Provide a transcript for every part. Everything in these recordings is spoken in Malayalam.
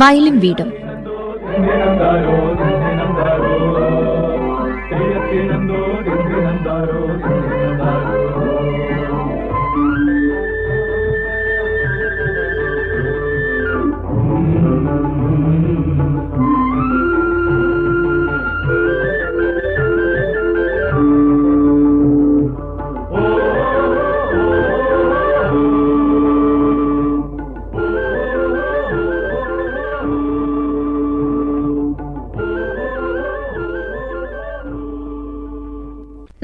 വയലും വീടും.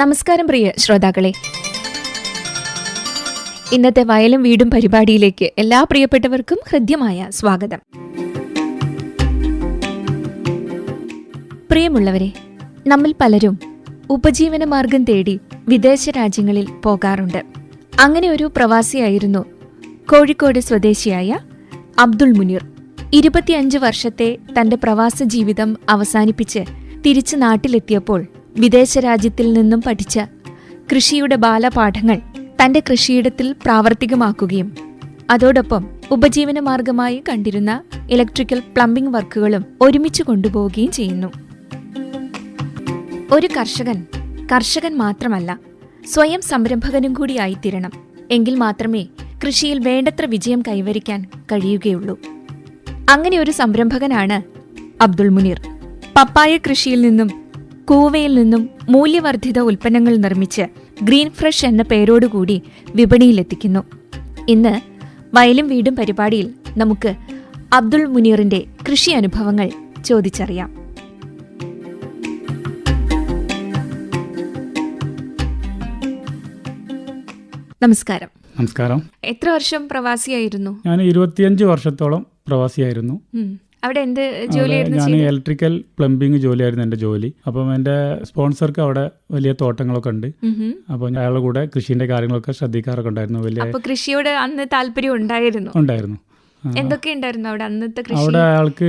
നമസ്കാരം പ്രിയ ശ്രോതാക്കളെ. ഇന്നത്തെ വയലും വീടും പരിപാടിയിലേക്ക് എല്ലാ പ്രിയപ്പെട്ടവർക്കും ഹൃദ്യമായ സ്വാഗതം. പ്രിയമുള്ളവരെ നമ്മിൽ പലരും ഉപജീവന മാർഗം തേടി വിദേശ രാജ്യങ്ങളിൽ പോകാറുണ്ട്. അങ്ങനെ ഒരു പ്രവാസിയായിരുന്നു കോഴിക്കോട് സ്വദേശിയായ അബ്ദുൾ മുനീർ. ഇരുപത്തിയഞ്ച് വർഷത്തെ തന്റെ പ്രവാസ ജീവിതം അവസാനിപ്പിച്ച് തിരിച്ച് നാട്ടിലെത്തിയപ്പോൾ വിദേശ രാജ്യത്തിൽ നിന്നും പഠിച്ച കൃഷിയുടെ ബാലപാഠങ്ങൾ തന്റെ കൃഷിയിടത്തിൽ പ്രാവർത്തികമാക്കുകയും അതോടൊപ്പം ഉപജീവന മാർഗമായി കണ്ടിരുന്ന ഇലക്ട്രിക്കൽ പ്ലംബിംഗ് വർക്കുകളും ഒരുമിച്ച് കൊണ്ടുപോവുകയും ചെയ്യുന്നു. ഒരു കർഷകൻ കർഷകൻ മാത്രമല്ല സ്വയം സംരംഭകനും കൂടി ആയിത്തീരണം. എങ്കിൽ മാത്രമേ കൃഷിയിൽ വേണ്ടത്ര വിജയം കൈവരിക്കാൻ കഴിയുകയുള്ളൂ. അങ്ങനെ ഒരു സംരംഭകനാണ് അബ്ദുൾ മുനീർ. പപ്പായ കൃഷിയിൽ നിന്നും കൂവയിൽ നിന്നും മൂല്യവർദ്ധിത ഉൽപ്പന്നങ്ങൾ നിർമ്മിച്ച് ഗ്രീൻ ഫ്രഷ് എന്ന പേരോടുകൂടി വിപണിയിലെത്തിക്കുന്നു. ഇന്ന് വയലും വീടും പരിപാടിയിൽ നമുക്ക് അബ്ദുൾ മുനീറിന്റെ കൃഷി അനുഭവങ്ങൾ ചോദിച്ചറിയാം. നമസ്കാരം. നമസ്കാരം. എത്ര വർഷം പ്രവാസിയായിരുന്നു? ഞാൻ ഇരുപത്തിയഞ്ച് വർഷത്തോളം പ്രവാസിയായിരുന്നു. അവിടെ എന്ത് ജോലി ജോലിയായിരുന്നു ഞാൻ ഇലക്ട്രിക്കൽ പ്ലംബിംഗ് ജോലിയായിരുന്നു എന്റെ ജോലി. അപ്പം എന്റെ സ്പോൺസർക്ക് അവിടെ വലിയ തോട്ടങ്ങളൊക്കെ ഉണ്ട്. അപ്പൊ അയാളുടെ കൂടെ കൃഷിന്റെ കാര്യങ്ങളൊക്കെ ശ്രദ്ധിക്കാറൊക്കെ ഉണ്ടായിരുന്നു. വലിയ കൃഷിയോട് അന്ന് താല്പര്യം ഉണ്ടായിരുന്നു? ഉണ്ടായിരുന്നു. എന്തൊക്കെ ഉണ്ടായിരുന്നു അവിടെ അന്നത്തെ കൃഷി? അവിടെ അയാൾക്ക്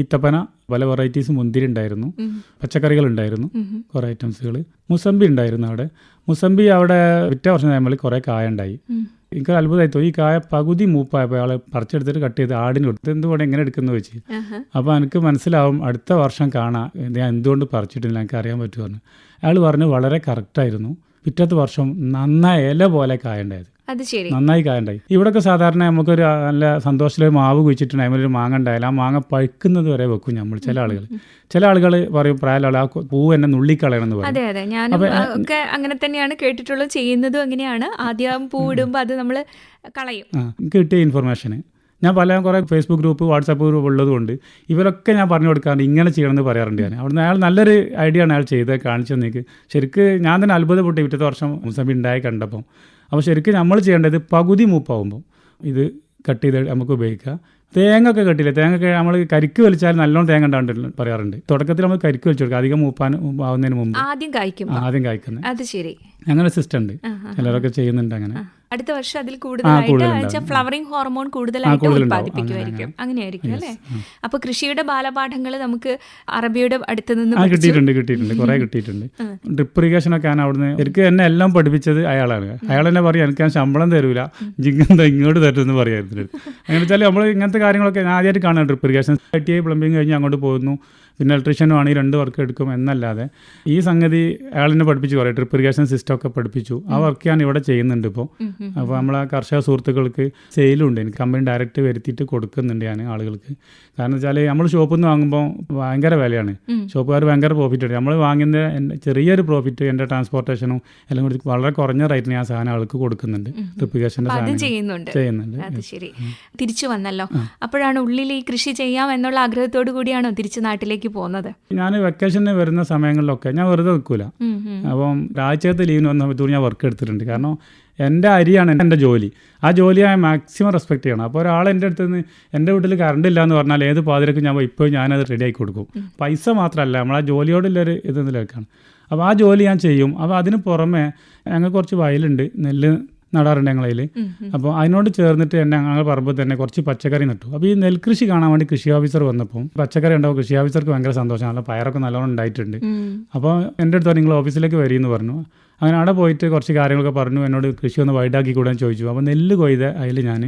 ഈത്തപ്പന പല വെറൈറ്റീസ് മുന്തിരി ഉണ്ടായിരുന്നു. പച്ചക്കറികൾ ഉണ്ടായിരുന്നു. കുറെ ഐറ്റംസുകൾ മുസംബി ഉണ്ടായിരുന്നു അവിടെ. മുസംബി അവിടെ വിറ്റ വർഷം നമ്മൾ കുറേ കായ ഉണ്ടായി. എനിക്ക് അത്ഭുതമായി തോന്നി. ഈ കായ പകുതി മൂപ്പായപ്പോൾ അയാൾ പറിച്ചെടുത്തിട്ട് കട്ട് ചെയ്ത് ആടിന് കൊടുത്തു എന്തുകൊണ്ട് എങ്ങനെ എടുക്കുന്നു വെച്ച്. അപ്പോൾ എനിക്ക് മനസ്സിലാവും അടുത്ത വർഷം കാണാം ഞാൻ എന്തുകൊണ്ട് പറിച്ചിട്ടില്ല എനിക്ക് അറിയാൻ പറ്റുമെന്ന് അയാൾ പറഞ്ഞു വളരെ കറക്റ്റായിരുന്നു പിറ്റത്തെ വർഷം നന്നായി ഇല പോലെ കായ ഉണ്ടായത് അത് ശരി. നന്നായി കായണ്ടായി. ഇവിടെയൊക്കെ സാധാരണ നമുക്കൊരു നല്ല സന്തോഷത്തിൽ മാവ് കുഴിച്ചിട്ടുണ്ട് അതിലൊരു മാങ്ങ ഉണ്ടായാലും ആ മാങ്ങ പഴുക്കുന്നത് വരെ വെക്കും നമ്മൾ ചില ആളുകൾ. ചില ആളുകൾ പറയും പ്രായമുള്ള ആ പൂ എന്നെ നുള്ളിക്കളയണം എന്ന് പറയും. അതെ അതെ. ഞാൻ ഒക്കെ അങ്ങനെ തന്നെയാണ് കേട്ടിട്ടുള്ളത്. ചെയ്യുന്നതും അങ്ങനെയാണ്. ആദ്യം പൂ ഇടുമ്പോൾ അത് നമ്മൾ കളയും. ആ എനിക്ക് കിട്ടിയ ഇൻഫർമേഷന്. ഞാൻ പല കുറേ ഫേസ്ബുക്ക് ഗ്രൂപ്പ് വാട്സാപ്പ് ഗ്രൂപ്പ് ഉള്ളതുകൊണ്ട് ഇവരൊക്കെ ഞാൻ പറഞ്ഞു കൊടുക്കാറുണ്ട് ഇങ്ങനെ ചെയ്യണമെന്ന് പറയാറുണ്ട് ഞാൻ. അവിടുന്ന് അയാൾ നല്ലൊരു ഐഡിയ ആണ് അയാൾ ചെയ്ത് കാണിച്ചു തന്നേക്ക് ശരിക്ക് ഞാൻ തന്നെ അത്ഭുതപ്പെട്ടു. പിറ്റത്തെ വർഷം മുസബി ഉണ്ടായി കണ്ടപ്പം. അപ്പോൾ ശരിക്കും നമ്മൾ ചെയ്യേണ്ടത് പകുതി മൂപ്പാവുമ്പോൾ ഇത് കട്ട് ചെയ്ത് നമുക്ക് ഉപയോഗിക്കാം തേങ്ങ ഒക്കെ കെട്ടില്ല തേങ്ങ ഒക്കെ നമ്മൾ കരിക്ക് വലിച്ചാൽ നല്ലോണം തേങ്ങ ഉണ്ടാണ്ട് പറയാറുണ്ട്. തുടക്കത്തിൽ നമ്മൾ കരിക്ക് വലിച്ചു കൊടുക്കുക. അധികം മൂപ്പാൻ ആവുന്നതിന് മുമ്പ്. ആദ്യം കായ്ക്കും ആദ്യം കായ്ക്കുന്നത് അത് ശരി. അങ്ങനെ സിസ്റ്റം ഉണ്ട്. ചിലരൊക്കെ ചെയ്യുന്നുണ്ട് അങ്ങനെ. അടുത്ത വർഷം അതിൽ കൂടുതലായിട്ട്. ഫ്ലവറിംഗ് ഹോർമോൺ കൂടുതലായിട്ട്. ഉത്പാദിപ്പിക്കുമായിരിക്കും അങ്ങനെ, അങ്ങനെയായിരിക്കും അല്ലേ? അപ്പൊ കൃഷിയുടെ ബാലപാഠങ്ങൾ നമുക്ക് അറബിയുടെ അടുത്ത് നിന്ന് കിട്ടിയിട്ടുണ്ട് കിട്ടിയിട്ടുണ്ട്. കുറെ കിട്ടിയിട്ടുണ്ട്. ഡ്രിപ്പ് ഇറിഗേഷൻ ഒക്കെ ആണ് അവിടുന്ന് എനിക്ക് എന്നെ എല്ലാം പഠിപ്പിച്ചത് അയാളാണ്. അയാൾ എന്നെ പറയാം എനിക്ക് ഞാൻ ശമ്പളം തരൂല. ജിങ്ങന്ത ഇങ്ങോട്ട് തരുമെന്ന് പറയായിരുന്നു. അങ്ങനെ വെച്ചാൽ നമ്മൾ ഇങ്ങനത്തെ കാര്യങ്ങളൊക്കെ ഞാൻ ആദ്യമായിട്ട് കാണാം drip irrigation I T I plumbing കഴിഞ്ഞ് അങ്ങോട്ട് പോകുന്നു പിന്നെ ഇലക്ട്രീഷ്യനും ആണെങ്കിൽ രണ്ട് വർക്ക് എടുക്കും എന്നല്ലാതെ. ഈ സംഗതി അയാളിനെ പഠിപ്പിച്ചു കുറേ ഡ്രിപ്പ് ഇറിഗേഷൻ സിസ്റ്റം ഒക്കെ പഠിപ്പിച്ചു. ആ വർക്ക് ഞാൻ ഇവിടെ ചെയ്യുന്നുണ്ട് ഇപ്പോൾ. അപ്പോൾ നമ്മളെ കർഷക സുഹൃത്തുക്കൾക്ക് സെയിലും ഉണ്ട്. എനിക്ക് കമ്പനി ഡയറക്റ്റ് വരുത്തിയിട്ട് കൊടുക്കുന്നുണ്ട് ഞാൻ ആളുകൾക്ക്. കാരണം വെച്ചാൽ നമ്മൾ ഷോപ്പിൽ നിന്ന് വാങ്ങുമ്പോൾ ഭയങ്കര വിലയാണ്. ഷോപ്പുകാർ ഭയങ്കര പ്രോഫിറ്റ് ഉണ്ട് നമ്മൾ വാങ്ങുന്ന ചെറിയൊരു പ്രോഫിറ്റ് എന്റെ ട്രാൻസ്പോർട്ടേഷനും എല്ലാം കൂടി വളരെ കുറഞ്ഞ റേറ്റിന് ഞാൻ സാധനം ആൾക്ക് കൊടുക്കുന്നുണ്ട്. ട്രിപ്പിക്കേഷന്റെ ഇറിഗേഷന്റെ സാധനം ചെയ്യുന്നുണ്ട്. ചെയ്യുന്നുണ്ട്. അത് ശരി. തിരിച്ചു വന്നല്ലോ. അപ്പോഴാണ് ഉള്ളിൽ ഈ കൃഷി ചെയ്യാം എന്നുള്ള ആഗ്രഹത്തോടു കൂടിയാണോ തിരിച്ചു നാട്ടിലേക്ക് പോകുന്നത്? ഞാൻ വെക്കേഷന് വരുന്ന സമയങ്ങളിലൊക്കെ ഞാൻ വെറുതെ നിൽക്കൂല. അപ്പം രാജ്യത്തെ ലീവിന് വന്ന സമയത്തോട് ഞാൻ വർക്ക് എടുത്തിട്ടുണ്ട്. കാരണം എന്റെ അരിയാണ് എന്റെ ജോലി. ആ ജോലി ഞാൻ മാക്സിമം റെസ്പെക്ട് ചെയ്യണം. അപ്പോൾ ഒരാൾ എന്റെ അടുത്ത് നിന്ന് എന്റെ വീട്ടിൽ കറണ്ട് ഇല്ല എന്ന് പറഞ്ഞാൽ ഏത് പാതിരക്കും ഞാൻ ഇപ്പോൾ ഞാനത് റെഡി ആക്കി കൊടുക്കും. പൈസ മാത്രമല്ല നമ്മൾ ആ ജോലിയോടുള്ളൊരു ഇത് നിലക്കാണ് അപ്പോൾ ആ ജോലി ഞാൻ ചെയ്യും. അപ്പോൾ അതിന് പുറമെ ഞങ്ങൾക്ക് കുറച്ച് വയലുണ്ട് നെല്ല് നടാറുണ്ട് ഞങ്ങളതിൽ. അപ്പോൾ അതിനോട് ചേർന്നിട്ട് തന്നെ ഞങ്ങൾ പറമ്പിൽ തന്നെ കുറച്ച് പച്ചക്കറി നട്ടു. അപ്പോൾ ഈ നെൽകൃഷി കാണാൻ വേണ്ടി കൃഷി ഓഫീസർ വന്നപ്പോൾ പച്ചക്കറി ഉണ്ടാവും കൃഷി ഓഫീസർക്ക് ഭയങ്കര സന്തോഷം നല്ല പയറൊക്കെ നല്ലോണം ഉണ്ടായിട്ടുണ്ട്. അപ്പോൾ എന്റെ അടുത്ത് നിങ്ങൾ ഓഫീസിലേക്ക് വരിയെന്ന് പറഞ്ഞു. അങ്ങനെ അവിടെ പോയിട്ട് കുറച്ച് കാര്യങ്ങളൊക്കെ പറഞ്ഞു. എന്നോട് കൃഷി ഒന്ന് വൈഡാക്കി കൂടാൻ ചോദിച്ചു. അപ്പോൾ നെല്ല് കൊയ്ത് അതിൽ ഞാൻ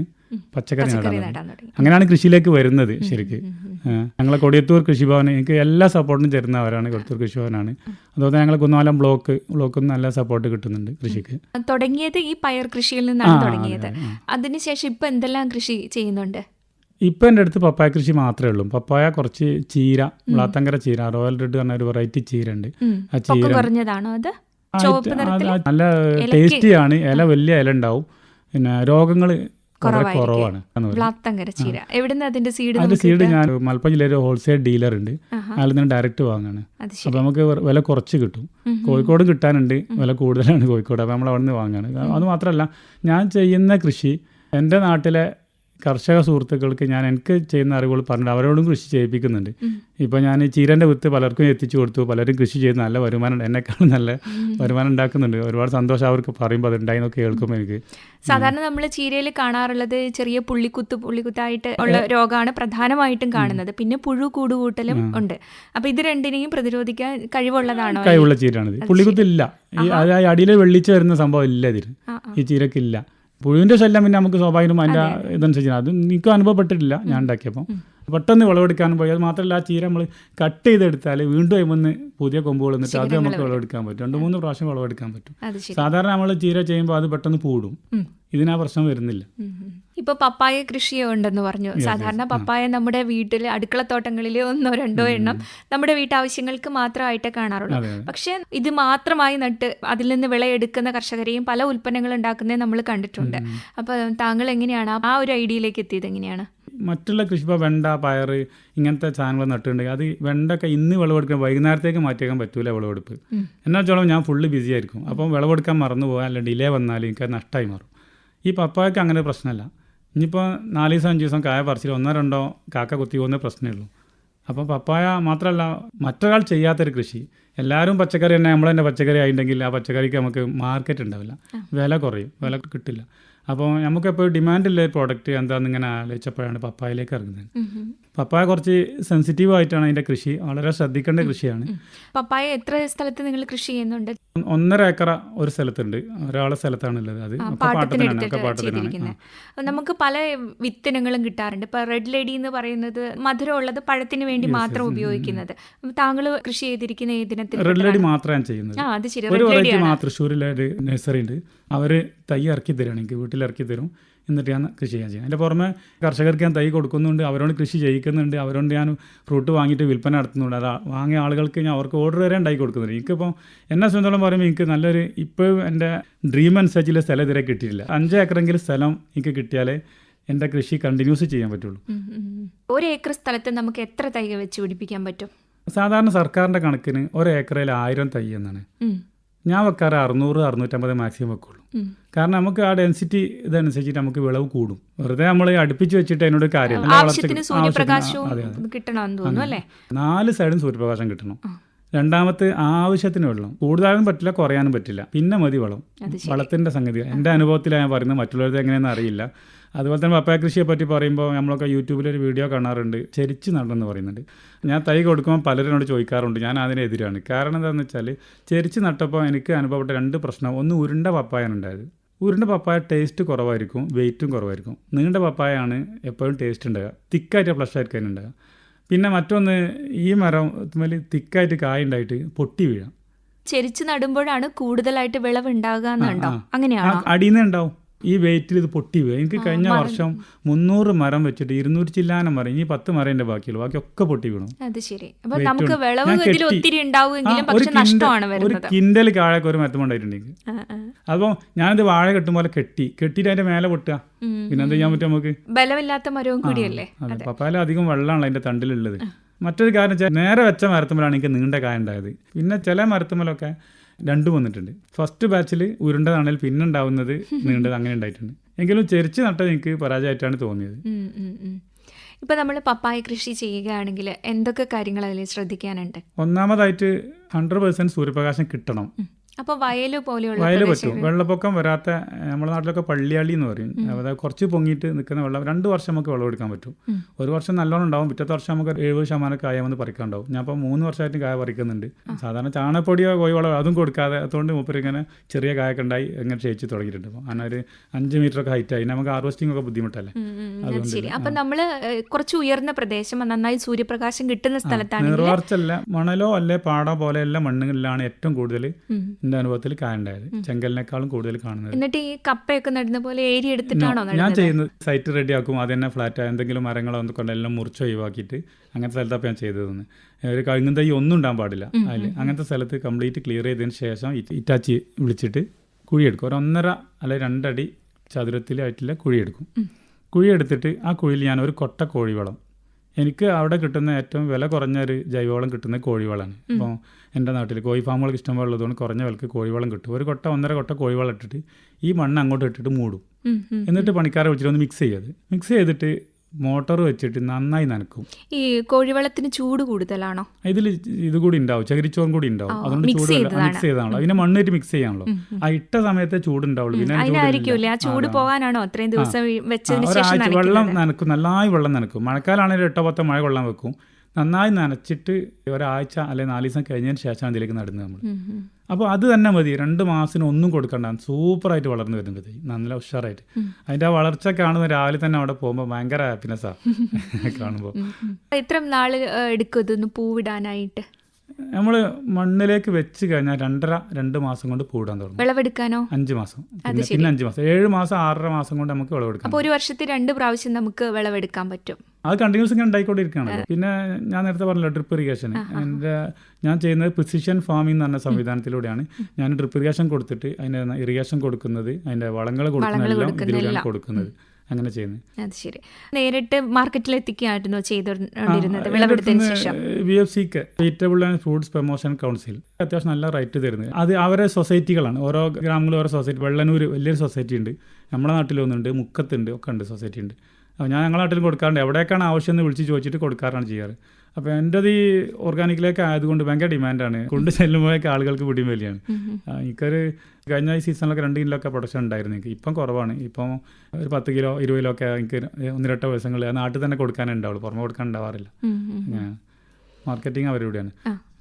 പച്ചക്കറി നടാൻ. അങ്ങനെയാണ് കൃഷിയിലേക്ക് വരുന്നത് ശരിക്ക്. ഞങ്ങളെ കൊടിയത്തൂർ കൃഷിഭവൻ എനിക്ക് എല്ലാ സപ്പോർട്ടും തരുന്നവരാണ് കൊടിയത്തൂർ കൃഷിഭവനാണ്. അതുപോലെ ഞങ്ങൾ കുന്നാലം ബ്ലോക്ക് ബ്ലോക്കിൽ നിന്ന് നല്ല സപ്പോർട്ട് കിട്ടുന്നുണ്ട് കൃഷിക്ക്. തുടങ്ങിയത് ഈ പയർ കൃഷിയിൽ നിന്നാണ് തുടങ്ങിയത്. അതിനുശേഷം ഇപ്പൊ എന്തെല്ലാം കൃഷി ചെയ്യുന്നുണ്ട്? ഇപ്പം എന്റെ അടുത്ത് പപ്പായ കൃഷി മാത്രമേ ഉള്ളൂ. പപ്പായ കുറച്ച് ചീര മുളാത്തങ്കര ചീര റോയൽ റെഡ് പറഞ്ഞ ഒരു വെറൈറ്റി ചീര ഉണ്ട് ആ ചീര കുറഞ്ഞതാണോ അത്? നല്ല ടേസ്റ്റി ആണ്. ഇല വലിയ ഇല ഉണ്ടാവും. പിന്നെ രോഗങ്ങൾ കുറവാണ് അതിന്റെ സീഡ് ഞാൻ മലപ്പുറം ജില്ലയിലെ ഹോൾസെയിൽ ഡീലർ ഉണ്ട്. അതിൽ നിന്ന് ഡയറക്റ്റ് വാങ്ങാണ്. അപ്പൊ നമുക്ക് വില കുറച്ച് കിട്ടും. കോഴിക്കോട് കിട്ടാനുണ്ട്. വില കൂടുതലാണ് കോഴിക്കോട്. അപ്പൊ നമ്മൾ അവിടെ നിന്ന് വാങ്ങാണ് അത് മാത്രമല്ല ഞാൻ ചെയ്യുന്ന കൃഷി എന്റെ നാട്ടിലെ കർഷക സുഹൃത്തുക്കൾക്ക് ഞാൻ എനിക്ക് ചെയ്യുന്ന അറിവുകൾ പറഞ്ഞിട്ട് അവരോടും കൃഷി ചെയ്യിപ്പിക്കുന്നുണ്ട്. ഇപ്പോൾ ഞാൻ ചീരന്റെ വിത്ത് പലർക്കും എത്തിച്ചു കൊടുത്തു. പലരും കൃഷി ചെയ്ത് നല്ല വരുമാനം എന്നെക്കാളും നല്ല വരുമാനം ഉണ്ടാക്കുന്നുണ്ട്. ഒരുപാട് സന്തോഷം അവർക്ക് പറയുമ്പോൾ അതുണ്ടായി എന്നൊക്കെ കേൾക്കുമ്പോൾ എനിക്ക്. സാധാരണ നമ്മൾ ചീരയിൽ കാണാറുള്ളത് ചെറിയ പുള്ളിക്കുത്ത് പുള്ളിക്കുത്തായിട്ട് ഉള്ള രോഗമാണ് പ്രധാനമായിട്ടും കാണുന്നത്. പിന്നെ പുഴു കൂടുകൂട്ടലും ഉണ്ട്. അപ്പൊ ഇത് രണ്ടിനെയും പ്രതിരോധിക്കാൻ കഴിവുള്ളതാണോ? കഴിവുള്ള ചീരാണിത്. പുള്ളിക്കുത്തില്ല ഈ അടിയിൽ വെള്ളിച്ച് വരുന്ന സംഭവം ഇല്ല ഇതിന്. ഈ ചീരക്കില്ല. പുഴുവിന്റെ ശല്യം പിന്നെ നമുക്ക് സ്വാഭാവികം അതിന്റെ ഇതനുസരിച്ച് അത് എനിക്കും അനുഭവപ്പെട്ടിട്ടില്ല ഞാൻ ഉണ്ടാക്കിയപ്പോൾ. പെട്ടെന്ന് വിളവെടുക്കാനും പോയി. അത് മാത്രമല്ല ആ ചീര നമ്മൾ കട്ട് ചെയ്തെടുത്താൽ വീണ്ടും അതിമൊന്ന് പുതിയ കൊമ്പുകൾ എന്നിട്ട് അത് നമുക്ക് വിളവെടുക്കാൻ പറ്റും. രണ്ട് മൂന്ന് പ്രാവശ്യം വിളവെടുക്കാൻ പറ്റും. സാധാരണ നമ്മൾ ചീര ചെയ്യുമ്പോൾ അത് പെട്ടെന്ന് പൂടും. ഇതിനാ പ്രശ്നം വരുന്നില്ല. ഇപ്പൊ പപ്പായ കൃഷിയോ ഉണ്ടെന്ന് പറഞ്ഞു. സാധാരണ പപ്പായ നമ്മുടെ വീട്ടിൽ അടുക്കളത്തോട്ടങ്ങളിൽ ഒന്നോ രണ്ടോ എണ്ണം നമ്മുടെ വീട്ടാവശ്യങ്ങൾക്ക് മാത്രമായിട്ടേ കാണാറുള്ളൂ. പക്ഷെ ഇത് മാത്രമായി നട്ട് അതിൽ നിന്ന് വിളയെടുക്കുന്ന കർഷകരെയും പല ഉൽപ്പന്നങ്ങൾ ഉണ്ടാക്കുന്നതും നമ്മൾ കണ്ടിട്ടുണ്ട്. അപ്പൊ താങ്കൾ എങ്ങനെയാണ് ആ ഒരു ഐഡിയയിലേക്ക് എത്തിയത് എങ്ങനെയാണ്? മറ്റുള്ള കൃഷി ഇപ്പോൾ വെണ്ട പയർ ഇങ്ങനത്തെ സാധനങ്ങൾ നട്ടിട്ടുണ്ടെങ്കിൽ അത് വെണ്ടൊക്കെ ഇന്ന് വിളവെടുക്കാൻ വൈകുന്നേരത്തേക്ക് മാറ്റിയേക്കാൻ പറ്റൂല വിളവെടുപ്പ്. എന്നാ വെച്ചോളം ഞാൻ ഫുള്ള് ബിസി ആയിരിക്കും. അപ്പം വിളവെടുക്കാൻ മറന്നു പോകാൻ അല്ലെങ്കിൽ ഡിലേ വന്നാൽ എനിക്ക് നഷ്ടമായി മാറും. ഈ പപ്പായക്ക് അങ്ങനെ പ്രശ്നമല്ല. ഇനിയിപ്പോൾ നാല് ദിവസം അഞ്ച് ദിവസം കായ പറിച്ചില്ല ഒന്നോ രണ്ടോ കാക്ക കുത്തി പോകുന്ന പ്രശ്നമേ ഉള്ളൂ. അപ്പോൾ പപ്പായ മാത്രമല്ല മറ്റൊരാൾ ചെയ്യാത്തൊരു കൃഷി. എല്ലാവരും പച്ചക്കറി തന്നെ നമ്മൾ തന്നെ പച്ചക്കറി ആയിട്ടുണ്ടെങ്കിൽ ആ പച്ചക്കറിക്ക് നമുക്ക് മാർക്കറ്റ് ഉണ്ടാവില്ല. വില കുറയും. വില കിട്ടില്ല. അപ്പോൾ നമുക്കെപ്പോൾ ഡിമാൻഡില്ല പ്രോഡക്റ്റ് എന്താണെന്ന് ഇങ്ങനെ ആലോചിച്ചപ്പോഴാണ് പപ്പായയിലേക്ക് ഇറങ്ങുന്നത്. പപ്പായ കുറച്ച് സെൻസിറ്റീവ് ആയിട്ടാണ് അതിന്റെ കൃഷി വളരെ ശ്രദ്ധിക്കേണ്ട കൃഷിയാണ്. പപ്പായ എത്ര സ്ഥലത്ത് നിങ്ങൾ കൃഷി ചെയ്യുന്നുണ്ട്? ഒന്നര ഏക്കർ ഒരു സ്ഥലത്തുണ്ട്. ഒരാളെ അത്. ആ, ഒക്കെ പാട്ടത്തിന് പാട്ടത്തിനാണ് പാട്ടത്തിനാണ്. നമുക്ക് പല വിത്തനങ്ങളും കിട്ടാറുണ്ട്. ഇപ്പൊ റെഡ് ലേഡി എന്ന് പറയുന്നത് മധുരമുള്ളത് പഴത്തിന് വേണ്ടി മാത്രം ഉപയോഗിക്കുന്നത്. താങ്കൾ കൃഷി ചെയ്തിരിക്കുന്ന റെഡ് ഏതിനത്തിൽ ലേഡി മാത്രമാണ് ചെയ്യുന്നത്. അത് ഒരു റെഡ് വെറൈറ്റി മാത്രം. തൃശ്ശൂരിലെ ഒരു നഴ്സറി ഉണ്ട്. അവർ തൈ ഇറക്കി തരുകയാണ് എനിക്ക് വീട്ടിൽ ഇറക്കി തരും. എന്നിട്ട് ഞാൻ കൃഷി ചെയ്യാൻ ചെയ്യും. അതിന്റെ പുറമെ കർഷകർക്ക് ഞാൻ തൈ കൊടുക്കുന്നുണ്ട്. അവരോട് കൃഷി ചെയ്യിക്കുന്നുണ്ട്. അവരോട് ഞാൻ ഫ്രൂട്ട് വാങ്ങിയിട്ട് വിൽപ്പന നടത്തുന്നുണ്ട്. അത് വാങ്ങിയ ആളുകൾക്ക് ഞാൻ അവർക്ക് ഓർഡർ വരെ ഉണ്ടാക്കി കൊടുക്കുന്നുണ്ട്. എനിക്കിപ്പോൾ എന്നെ സംബന്ധിച്ചോളം പറയുമ്പോൾ എനിക്ക് നല്ലൊരു ഇപ്പോഴും എന്റെ ഡ്രീം അനുസരിച്ചുള്ള സ്ഥലം ഇതുവരെ കിട്ടിയിട്ടില്ല. അഞ്ച് ഏക്കറെങ്കിലും സ്ഥലം എനിക്ക് കിട്ടിയാലേ എന്റെ കൃഷി കണ്ടിന്യൂസ് ചെയ്യാൻ പറ്റുള്ളൂ. ഒരു ഏക്കർ സ്ഥലത്ത് നമുക്ക് എത്ര തൈ വെച്ച് പിടിപ്പിക്കാൻ പറ്റും? സാധാരണ സർക്കാരിന്റെ കണക്കിന് ഒരു ഏക്കറിൽ ആയിരം തൈ എന്നാണ്. ഞാൻ വെക്കാറ് അറുന്നൂറ് അറുന്നൂറ്റമ്പത് മാക്സിമം വെക്കുള്ളൂ. കാരണം നമുക്ക് ആ ഡെൻസിറ്റി ഇതനുസരിച്ചിട്ട് നമുക്ക് വിളവ് കൂടും. വെറുതെ നമ്മൾ അടുപ്പിച്ച് വെച്ചിട്ട് അതിനോട് കാര്യം അതെ, നാല് സൈഡും സൂര്യപ്രകാശം കിട്ടണം. രണ്ടാമത്തെ ആവശ്യത്തിന് വെള്ളം. കൂടുതലും പറ്റില്ല കുറയാനും പറ്റില്ല. പിന്നെ മതി വളം. വളത്തിന്റെ സംഗതി. എന്റെ അനുഭവത്തിൽ ഞാൻ പറയുന്നത്. മറ്റുള്ളവരുടെ എങ്ങനെയാണെന്ന് അറിയില്ല. അതുപോലെ തന്നെ പപ്പായ കൃഷിയെ പറ്റി പറയുമ്പോൾ നമ്മളൊക്കെ യൂട്യൂബിൽ ഒരു വീഡിയോ കാണാറുണ്ട്. ചെരിച്ച് നടണമെന്ന് പറയുന്നുണ്ട്. ഞാൻ തൈ കൊടുക്കുമ്പോൾ പലരും എന്നോട് ചോദിക്കാറുണ്ട്. ഞാൻ അതിനെതിരാണ്. കാരണം എന്താണെന്ന് വെച്ചാൽ ചെരിച്ച് നട്ടപ്പോൾ എനിക്ക് അനുഭവപ്പെട്ട രണ്ട് പ്രശ്നം. ഒന്ന് ഉരുണ്ട പപ്പായാണ് ഉണ്ടായത്. ഉരുണ്ട പപ്പായ ടേസ്റ്റ് കുറവായിരിക്കും വെയിറ്റും കുറവായിരിക്കും. നീണ്ട പപ്പായാണ് എപ്പോഴും ടേസ്റ്റ് ഉണ്ടാകുക തിക്കായിട്ട് ഫ്ലഷ് ആയിരിക്കും അതിനുണ്ടാകുക പിന്നെ മറ്റൊന്ന് ഈ മരം മേൽ തിക്കായിട്ട് കായ ഉണ്ടായിട്ട് പൊട്ടി വീഴാം. ചെരിച്ച് നടുമ്പോഴാണ് കൂടുതലായിട്ട് വിളവ് ഉണ്ടാകുക എന്നുണ്ടോ അങ്ങനെയാണോ? അടിയിൽ നിന്ന് ഉണ്ടാവും. ഈ വെയിറ്റിൽ ഇത് പൊട്ടി വീഴും എനിക്ക് കഴിഞ്ഞ വർഷം മുന്നൂറ് മരം വെച്ചിട്ട് ഇരുന്നൂറ്റി ചില്ലാനം മരം ഇനി പത്ത് മരം എന്റെ ബാക്കിയുള്ളൂ. ബാക്കിയൊക്കെ പൊട്ടി വീണു. അത് ശരി. നമുക്ക്. വിളവ്. ഒത്തിരി ഉണ്ടാവുമെങ്കിലും പക്ഷെ നഷ്ടമാണ് കിൻഡൽ- ഒരു കിൻഡൽ കാഴൊക്കെ ഒരു മരത്തുമുണ്ടായിട്ടുണ്ട് ഉണ്ടായിട്ടുണ്ടെങ്കിൽ അപ്പൊ. അപ്പോൾ ഞാനിത് വാഴ കെട്ടും പോലെ കെട്ടി. കെട്ടിയിട്ട് അതിന്റെ മേലെ പൊട്ടുക. ഉം, പിന്നെ എന്താ ചെയ്യാൻ പറ്റും നമുക്ക്? ബലമില്ലാത്ത മരവും കൂടിയല്ലേ? അതെ. പപ്പായ അധികം വെള്ളമാണല്ലോ അതിന്റെ തണ്ടിലുള്ളത്. മറ്റൊരു കാരണം വെച്ചാൽ നേരെ വെച്ച മരത്തുമ്പോഴാണ് എനിക്ക് നീണ്ട കായ ഉണ്ടായത്. പിന്നെ ചില മരത്തുമ്മലൊക്കെ രണ്ടും വന്നിട്ടുണ്ട്. ഫസ്റ്റ് ബാച്ചിൽ ഉരുണ്ടതാണെങ്കിൽ പിന്നെ ഉണ്ടാവുന്നത് നീണ്ടത് അങ്ങനെ ഉണ്ടായിട്ടുണ്ട്. എങ്കിലും ചെരിച്ച് നട്ടത് എനിക്ക് പരാജയമായിട്ടാണ് തോന്നിയത്. ഇപ്പൊ നമ്മൾ പപ്പായ കൃഷി ചെയ്യുകയാണെങ്കിൽ എന്തൊക്കെ കാര്യങ്ങൾ അതിൽ ശ്രദ്ധിക്കാനുണ്ട്? ഒന്നാമതായിട്ട് ഹൺഡ്രഡ് പെർസെന്റ് സൂര്യപ്രകാശം കിട്ടണം. അപ്പൊ വയൽ പോലെയുള്ള വയൽ പറ്റും. വെള്ളപ്പൊക്കം വരാത്ത നമ്മുടെ നാട്ടിലൊക്കെ പള്ളിയാളി എന്ന് പറയും. അതായത് കുറച്ച് പൊങ്ങിയിട്ട് നിൽക്കുന്ന വെള്ളം രണ്ട് വർഷം നമുക്ക് വെള്ളം എടുക്കാൻ പറ്റും. ഒരു വർഷം നല്ലോണം ഉണ്ടാവും പിറ്റത്തെ വർഷം നമുക്ക് എഴുപത് ശതമാനം കായ വന്ന് പറിക്കാണ്ടാവും. ഞാൻ ഇപ്പോൾ മൂന്ന് വർഷമായിട്ട് കായ പറിക്കുന്നുണ്ട്. സാധാരണ ചാണകപ്പൊടിയോ കോഴിവളോ അതും കൊടുക്കാതെ അതുകൊണ്ട് മൂപ്പര് ഇങ്ങനെ ചെറിയ കായൊക്കെ ഉണ്ടായി ഇങ്ങനെ ചേച്ചി തുടങ്ങിയിട്ടുണ്ട് അപ്പോൾ അങ്ങനെ ഒരു അഞ്ച് മീറ്റർ ഒക്കെ ഹൈറ്റ് ആയി. നമുക്ക് ഹാർവസ്റ്റിംഗ് ഒക്കെ ബുദ്ധിമുട്ടല്ലേ? അതുകൊണ്ട് അപ്പൊ നമ്മൾ കുറച്ച് ഉയർന്ന പ്രദേശം നന്നായി സൂര്യപ്രകാശം കിട്ടുന്ന സ്ഥലത്താണ് നീർവാർച്ചല്ല മണലോ അല്ലെ പാടോ പോലെയുള്ള മണ്ണുകളിലാണ് ഏറ്റവും കൂടുതൽ. എന്റെ അനുഭവത്തിൽ കായ ഉണ്ടായത് ചെങ്കലിനേക്കാളും കൂടുതൽ കാണുന്നത്. എന്നിട്ട് ഈ കപ്പയൊക്കെ നടുന്ന പോലെ ഏരി എടുത്തിട്ടാണോ ഞാൻ ചെയ്യുന്നത് സൈറ്റ് റെഡി ആക്കും അത് തന്നെ ഫ്ലാറ്റ്. എന്തെങ്കിലും മരങ്ങളോ ഒന്നും കൊണ്ട് എല്ലാം മുറിച്ച് ഒഴിവാക്കിയിട്ട് അങ്ങനത്തെ സ്ഥലത്താണ് ഞാൻ ചെയ്തതെന്ന്. ഒരു കഴുകും തൈ ഒന്നും ഉണ്ടാകാൻ പാടില്ല അതിൽ അങ്ങനത്തെ സ്ഥലത്ത് കംപ്ലീറ്റ് ക്ലിയർ ചെയ്തതിന് ശേഷം ഇറ്റാച്ചി വിളിച്ചിട്ട് കുഴിയെടുക്കും. ഒരു ഒന്നര അല്ലെ രണ്ടടി ചതുരത്തിലായിട്ടുള്ള കുഴിയെടുക്കും. കുഴിയെടുത്തിട്ട് ആ കുഴിയിൽ ഞാൻ ഒരു കൊട്ട കോഴിവളം എനിക്ക് അവിടെ കിട്ടുന്ന ഏറ്റവും വില കുറഞ്ഞ ഒരു ജൈവവളം കിട്ടുന്നത് കോഴിവളമാണ് അപ്പോൾ എന്റെ നാട്ടിൽ കോഴി ഫാമുകൾക്ക് ഇഷ്ടം പോലെ ഉള്ളതുകൊണ്ട് കുറഞ്ഞ വിലക്ക് കോഴിവളം കിട്ടും. ഒരു കൊട്ട ഒന്നര കൊട്ട കോഴിവളം ഇട്ടിട്ട് ഈ മണ്ണ് അങ്ങോട്ട് ഇട്ടിട്ട് മൂടും. എന്നിട്ട് പണിക്കാരെ വിളിച്ചിട്ട് ഒന്ന് മിക്സ് ചെയ്യാതെ മിക്സ് ചെയ്തിട്ട് മോട്ടോർ വെച്ചിട്ട് നന്നായി നനക്കും. ഈ കോഴിവെള്ളത്തിന് ചൂട് കൂടുതലാണോ? ഇതിൽ ഇത് കൂടി ഉണ്ടാവും ചകിരിച്ചോറും കൂടി ഉണ്ടാവും. അതുകൊണ്ട് ചൂട് മിക്സ് ചെയ്താണല്ലോ പിന്നെ മണ്ണേറ്റ് മിക്സ് ചെയ്യാണല്ലോ. ആ ഇട്ട സമയത്തെ ചൂടുണ്ടാവുള്ളൂ പിന്നെ അതിന് ആ ചൂട് പോകാനാണോ? അത്രയും ദിവസം വെച്ചതിന് ശേഷം വെള്ളം? നനക്കും നന്നായി വെള്ളം നനക്കും. മഴക്കാലാണെങ്കിൽ എട്ടോ പത്തോ മഴ വെള്ളം വെക്കും. നന്നായി നനച്ചിട്ട് ഒരാഴ്ച അല്ലെങ്കിൽ നാല് ദിവസം കഴിഞ്ഞതിന് ശേഷമാണ് ഇതിലേക്ക് നടുന്നത് നമ്മൾ. അപ്പോൾ അത് തന്നെ മതി. രണ്ട് മാസത്തിന് ഒന്നും കൊടുക്കണ്ട. സൂപ്പറായിട്ട് വളർന്നു വരും തൈ നല്ല ഉഷാറായിട്ട്. അതിന്റെ ആ വളർച്ച കാണുന്ന രാവിലെ തന്നെ അവിടെ പോകുമ്പോൾ ഭയങ്കര ഹാപ്പിനെസ്സാണ് കാണുമ്പോൾ. എത്ര നാൾ എടുക്കും ഇതൊന്ന് പൂവിടാനായിട്ട്? നമ്മൾ മണ്ണിലേക്ക് വെച്ച് കഴിഞ്ഞാൽ രണ്ടര രണ്ട് മാസം കൊണ്ട് പൂടാൻ തുടങ്ങും. വിളവെടുക്കാനോ? അഞ്ച് മാസം. പിന്നെ അഞ്ച് മാസം. ഏഴ് മാസം ആറര മാസം കൊണ്ട് നമുക്ക് വിളവെടുക്കാം ഒരു വർഷത്തിൽ രണ്ട് പ്രാവശ്യം നമുക്ക് വിളവെടുക്കാൻ pറ്റും അത് കണ്ടിന്യൂസ് ഇങ്ങനെ ഉണ്ടായിക്കൊണ്ടിരിക്കുകയാണ് പിന്നെ ഞാൻ നേരത്തെ പറഞ്ഞല്ലോ ഡ്രിപ്പ് ഇറിഗേഷൻ എന്റെ ഞാൻ ചെയ്യുന്നത് പ്രിസിഷൻ ഫാമിംഗ് എന്ന് പറഞ്ഞ സംവിധാനത്തിലൂടെയാണ്. ഞാൻ ഡ്രിപ്പ് ഇറിഗേഷൻ കൊടുത്തിട്ട് അതിന്റെ ഇറിഗേഷൻ കൊടുക്കുന്നത് അതിന്റെ വളങ്ങൾ കൊടുക്കുന്നതെല്ലാം ഇതിലൂടെയാണ് കൊടുക്കുന്നത്. അങ്ങനെ ചെയ്യുന്നത്. അത് ശരി. നേരിട്ട് മാർക്കറ്റിൽ എത്തിക്കുകയായിരുന്നു ചെയ്തുകൊണ്ടിരുന്നത്. വിളവെടുത്തതിന് ശേഷം. വി എഫ് സിക്ക് vegetable and fruits promotion council അത്യാവശ്യം നല്ല റൈറ്റ് തരുന്നത്. അത് അവരെ സൊസൈറ്റികളാണ് ഓരോ ഗ്രാമങ്ങളും ഓരോ സൊസൈറ്റി വെള്ളനൂർ വലിയൊരു സൊസൈറ്റി ഉണ്ട്. നമ്മുടെ നാട്ടിലൊന്നുണ്ട് മുക്കത്തുണ്ട് ഒക്കെ ഉണ്ട് സൊസൈറ്റി ഉണ്ട്. ഞാൻ ഞങ്ങളുടെ നാട്ടിലും കൊടുക്കാറുണ്ട്. എവിടേക്കാണ് ആവശ്യം എന്ന് വിളിച്ച് ചോദിച്ചിട്ട് കൊടുക്കാറാണ് ചെയ്യാറ്. അപ്പോൾ എന്റെ ഈ ഓർഗാനിക്കിലേക്ക് ആയതുകൊണ്ട് ഭയങ്കര ഡിമാൻഡാണ് കൊണ്ട് ചെല്ലുമ്പോഴേക്ക് ആളുകൾക്ക് പിടിയും വലിയാണ് എനിക്കൊരു കഴിഞ്ഞ ഈ സീസണിലൊക്കെ രണ്ട് കിലോ ഒക്കെ പ്രൊഡക്ഷൻ ഉണ്ടായിരുന്നു. എനിക്ക് ഇപ്പം കുറവാണ്. ഇപ്പം ഒരു പത്ത് കിലോ ഇരുപത് കിലോ ഒക്കെ എനിക്ക് ഒന്നിരട്ട ദിവസങ്ങളിൽ നാട്ടിൽ തന്നെ കൊടുക്കാനേ ഉണ്ടാവുള്ളൂ. പുറമെ കൊടുക്കാൻ ഉണ്ടാവാറില്ല. മാർക്കറ്റിംഗ് അവരിവിടെയാണ്.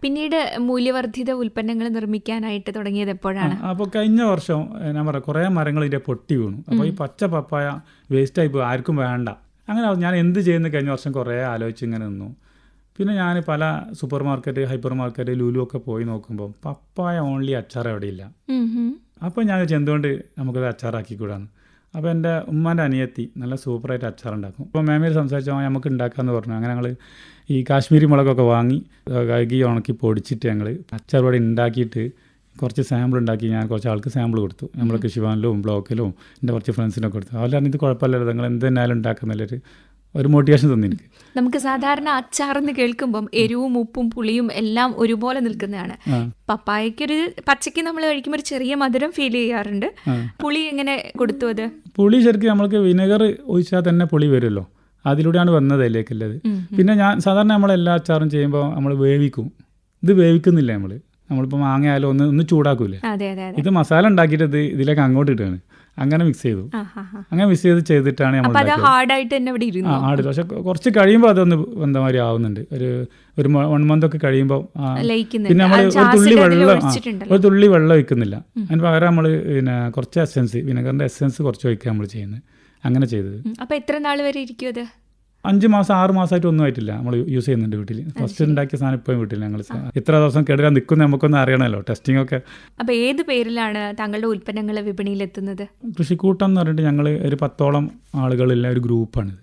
പിന്നീട് മൂല്യവർദ്ധിത ഉൽപ്പന്നങ്ങൾ നിർമ്മിക്കാനായിട്ട് തുടങ്ങിയത് എപ്പോഴാണ്? അപ്പോൾ കഴിഞ്ഞ വർഷം ഞാൻ പറയാം കുറേ മരങ്ങൾ ഇതിന്റെ പൊട്ടി വീണു. അപ്പോൾ ഈ പച്ച പപ്പായ വേസ്റ്റ് ആയി പോയി ആർക്കും വേണ്ട. അങ്ങനെ ഞാൻ എന്ത് ചെയ്യുന്നു കഴിഞ്ഞ വർഷം കുറേ ആലോചിച്ച് ഇങ്ങനെ നിന്നു. പിന്നെ ഞാൻ പല super market hyper market Lulu ഒക്കെ പോയി നോക്കുമ്പോൾ പപ്പായ ഓൺലി അച്ചാർ എവിടെയില്ല. ഇല്ല അപ്പൊ അപ്പോൾ ഞാൻ എന്തുകൊണ്ട് നമുക്കത് അച്ചാറാക്കിക്കൂടാന്ന്. അപ്പോൾ എന്റെ ഉമ്മാന്റെ അനിയത്തി നല്ല സൂപ്പറായിട്ട് അച്ചാർ ഉണ്ടാക്കും അപ്പോൾ മാമിയിൽ സംസാരിച്ചാൽ നമുക്ക് ഉണ്ടാക്കാമെന്ന് പറഞ്ഞു. അങ്ങനെ ഞങ്ങൾ ഈ കാശ്മീരി മുളകൊക്കെ വാങ്ങി കഴുകി ഉണക്കി പൊടിച്ചിട്ട് ഞങ്ങൾ അച്ചാർ ഇവിടെ ഉണ്ടാക്കിയിട്ട് കുറച്ച് സാമ്പിൾ ഉണ്ടാക്കി ഞാൻ കുറച്ച് ആൾക്ക് സാമ്പിൾ കൊടുത്തു. നമ്മൾ കൃഷിഭവനിലും ബ്ലോക്കിലും എന്റെ കുറച്ച് ഫ്രണ്ട്സിനൊക്കെ കൊടുത്തു. അവരാണ് ഇത് കുഴപ്പമില്ലല്ലോ നിങ്ങൾ എന്തെന്നാലും ഉണ്ടാക്കുന്നില്ലൊരു ഒരു മോട്ടിവേഷൻ തന്നെ എനിക്ക്. നമുക്ക് സാധാരണ അച്ചാർ എന്ന് കേൾക്കുമ്പം എരിവും ഉപ്പും പുളിയും എല്ലാം ഒരുപോലെ നിൽക്കുന്നതാണ്. പപ്പായക്കൊരു പച്ചയ്ക്ക് നമ്മൾ കഴിക്കുമ്പോൾ ഒരു ചെറിയ മധുരം ഫീൽ ചെയ്യാറുണ്ട്. പുളി എങ്ങനെ കൊടുത്തു അത്? പുളി ശരിക്കും നമ്മൾക്ക് വിനെഗർ ഒഴിച്ചാൽ തന്നെ പുളി വരുമല്ലോ. അതിലൂടെയാണ് വന്നത് അതിലേക്കുള്ളത് പിന്നെ ഞാൻ സാധാരണ നമ്മൾ എല്ലാ അച്ചാറും ചെയ്യുമ്പോൾ നമ്മൾ വേവിക്കും. ഇത് വേവിക്കുന്നില്ല നമ്മൾ നമ്മളിപ്പോൾ മാങ്ങ ആയാലും ഒന്ന് ഒന്ന് ചൂടാക്കൂലേ ഇത് മസാല ഉണ്ടാക്കിയിട്ട് ഇത് ഇതിലേക്ക് അങ്ങോട്ട് ഇട്ടാണ് അങ്ങനെ മിക്സ് ചെയ്തു. അങ്ങനെ മിക്സ് ചെയ്ത് ചെയ്തിട്ടാണ് നമ്മൾ ഹാർഡ് പക്ഷെ കുറച്ച് കഴിയുമ്പോൾ അതൊന്ന് എന്താമാതിരി ആവുന്നുണ്ട്. ഒരു ഒരു വൺ മന്ത് ഒക്കെ കഴിയുമ്പോൾ പിന്നെ നമ്മൾ ഒരു തുള്ളി വെള്ളം. ഒരു തുള്ളി വെള്ളം ഒഴിക്കുന്നില്ല. അതിന് പകരം നമ്മൾ പിന്നെ കുറച്ച് എസെൻസ് വിനെഗറിന്റെ എസെൻസ് കുറച്ച് ഒഴിക്കുക നമ്മൾ ചെയ്യുന്നത്. അങ്ങനെ ചെയ്തത്. അപ്പോൾ അപ്പൊ എത്ര നാൾ വരെ ഇരിക്കും അത്? അഞ്ച് മാസം ആറ് മാസമായിട്ട് ഒന്നും ആയിട്ടില്ല. നമ്മൾ യൂസ് ചെയ്യുന്നുണ്ട് വീട്ടിൽ ഫസ്റ്റ് ഉണ്ടാക്കിയ സാധനം ഇപ്പോഴും വീട്ടിൽ ഞങ്ങൾ ഇത്ര ദിവസം കേടുകാൻ നിൽക്കുന്ന നമുക്കൊന്നും അറിയണമല്ലോ. ടെസ്റ്റിംഗ് ഒക്കെ അപ്പൊ ഏത് പേരിലാണ് താങ്കളുടെ ഉൽപ്പന്നങ്ങൾ വിപണിയിൽ എത്തുന്നത് കൃഷിക്കൂട്ടം എന്ന് പറഞ്ഞിട്ട് ഞങ്ങൾ ഒരു പത്തോളം ആളുകളുള്ള ഒരു ഗ്രൂപ്പാണ്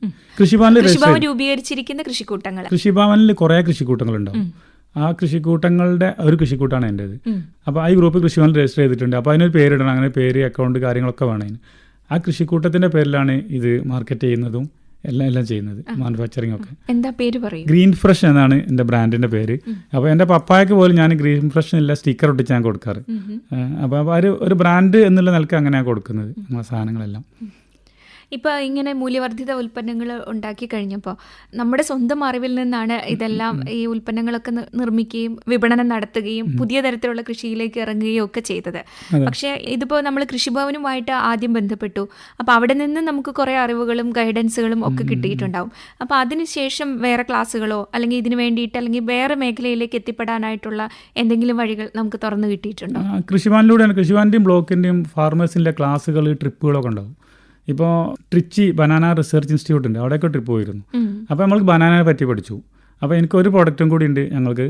കൃഷിഭവനിൽ രൂപീകരിച്ചിരിക്കുന്ന കൃഷിക്കൂട്ടങ്ങൾ കൃഷിഭവനിൽ കുറേ കൃഷിക്കൂട്ടങ്ങളുണ്ടാവും. ആ കൃഷിക്കൂട്ടങ്ങളുടെ ഒരു കൃഷിക്കൂട്ടാണ് എന്റേത് അപ്പോൾ ആ ഗ്രൂപ്പ് കൃഷിഭവനിൽ രജിസ്റ്റർ ചെയ്തിട്ടുണ്ട്. അപ്പോൾ അതിനൊരു പേരിടണം. അങ്ങനെ പേര് അക്കൗണ്ട് കാര്യങ്ങളൊക്കെ വേണം അതിന്. ആ കൃഷിക്കൂട്ടത്തിന്റെ പേരിലാണ് ഇത് മാർക്കറ്റ് ചെയ്യുന്നതും എല്ലാം എല്ലാം ചെയ്യുന്നത് മാനുഫാക്ചറിങ് ഒക്കെ. എന്താ പേര് പറയും? ഗ്രീൻ ഫ്രഷ് എന്നാണ് എന്റെ ബ്രാൻഡിന്റെ പേര്. അപ്പോൾ എന്റെ പപ്പായക്ക് പോലും ഞാൻ ഗ്രീൻ ഫ്രഷ് എല്ലാം സ്റ്റിക്കർ ഒട്ടിച്ച് ഞാൻ കൊടുക്കാറ്. അപ്പോൾ ഒരു ഒരു ബ്രാൻഡ് എന്നുള്ള നിലയ്ക്ക് അങ്ങനെയാണ് കൊടുക്കുന്നത് നമ്മളെ സാധനങ്ങളെല്ലാം. ഇപ്പോൾ ഇങ്ങനെ മൂല്യവർദ്ധിത ഉൽപ്പന്നങ്ങൾ ഉണ്ടാക്കി കഴിഞ്ഞപ്പോൾ നമ്മുടെ സ്വന്തം അറിവിൽ നിന്നാണ് ഇതെല്ലാം ഈ ഉൽപ്പന്നങ്ങളൊക്കെ നിർമ്മിക്കുകയും വിപണനം നടത്തുകയും പുതിയ തരത്തിലുള്ള കൃഷിയിലേക്ക് ഇറങ്ങുകയും ഒക്കെ ചെയ്തത്. പക്ഷേ ഇതിപ്പോ നമ്മൾ കൃഷിഭവനുമായിട്ട് ആദ്യം ബന്ധപ്പെട്ടു. അപ്പോൾ അവിടെ നിന്ന് നമുക്ക് കുറേ അറിവുകളും ഗൈഡൻസുകളും ഒക്കെ കിട്ടിയിട്ടുണ്ടാവും. അപ്പോൾ അതിനുശേഷം വേറെ ക്ലാസ്സുകളോ അല്ലെങ്കിൽ ഇതിനു വേണ്ടിയിട്ട് അല്ലെങ്കിൽ വേറെ മേഖലയിലേക്ക് എത്തിപ്പെടാനായിട്ടുള്ള എന്തെങ്കിലും വഴികൾ നമുക്ക് തുറന്നു കിട്ടിയിട്ടുണ്ടോ? കൃഷിഭവനിലൂടെയാണ്. കൃഷിഭവന്റെയും ബ്ലോക്കിന്റെയും ഫാർമേഴ്സിന്റെ ക്ലാസ്സുകൾ ട്രിപ്പുകളൊക്കെ ഉണ്ടാവും. ഇപ്പോൾ ട്രിച്ചി ബനാന റിസർച്ച് ഇൻസ്റ്റിറ്റ്യൂട്ട് ഉണ്ട് അവിടെയൊക്കെ ട്രിപ്പ് പോയിരുന്നു. അപ്പോൾ നമ്മൾ ബനാനയെ പറ്റി പഠിച്ചു. അപ്പോൾ എനിക്ക് ഒരു പ്രോഡക്റ്റും കൂടി ഉണ്ട് ഞങ്ങൾക്ക്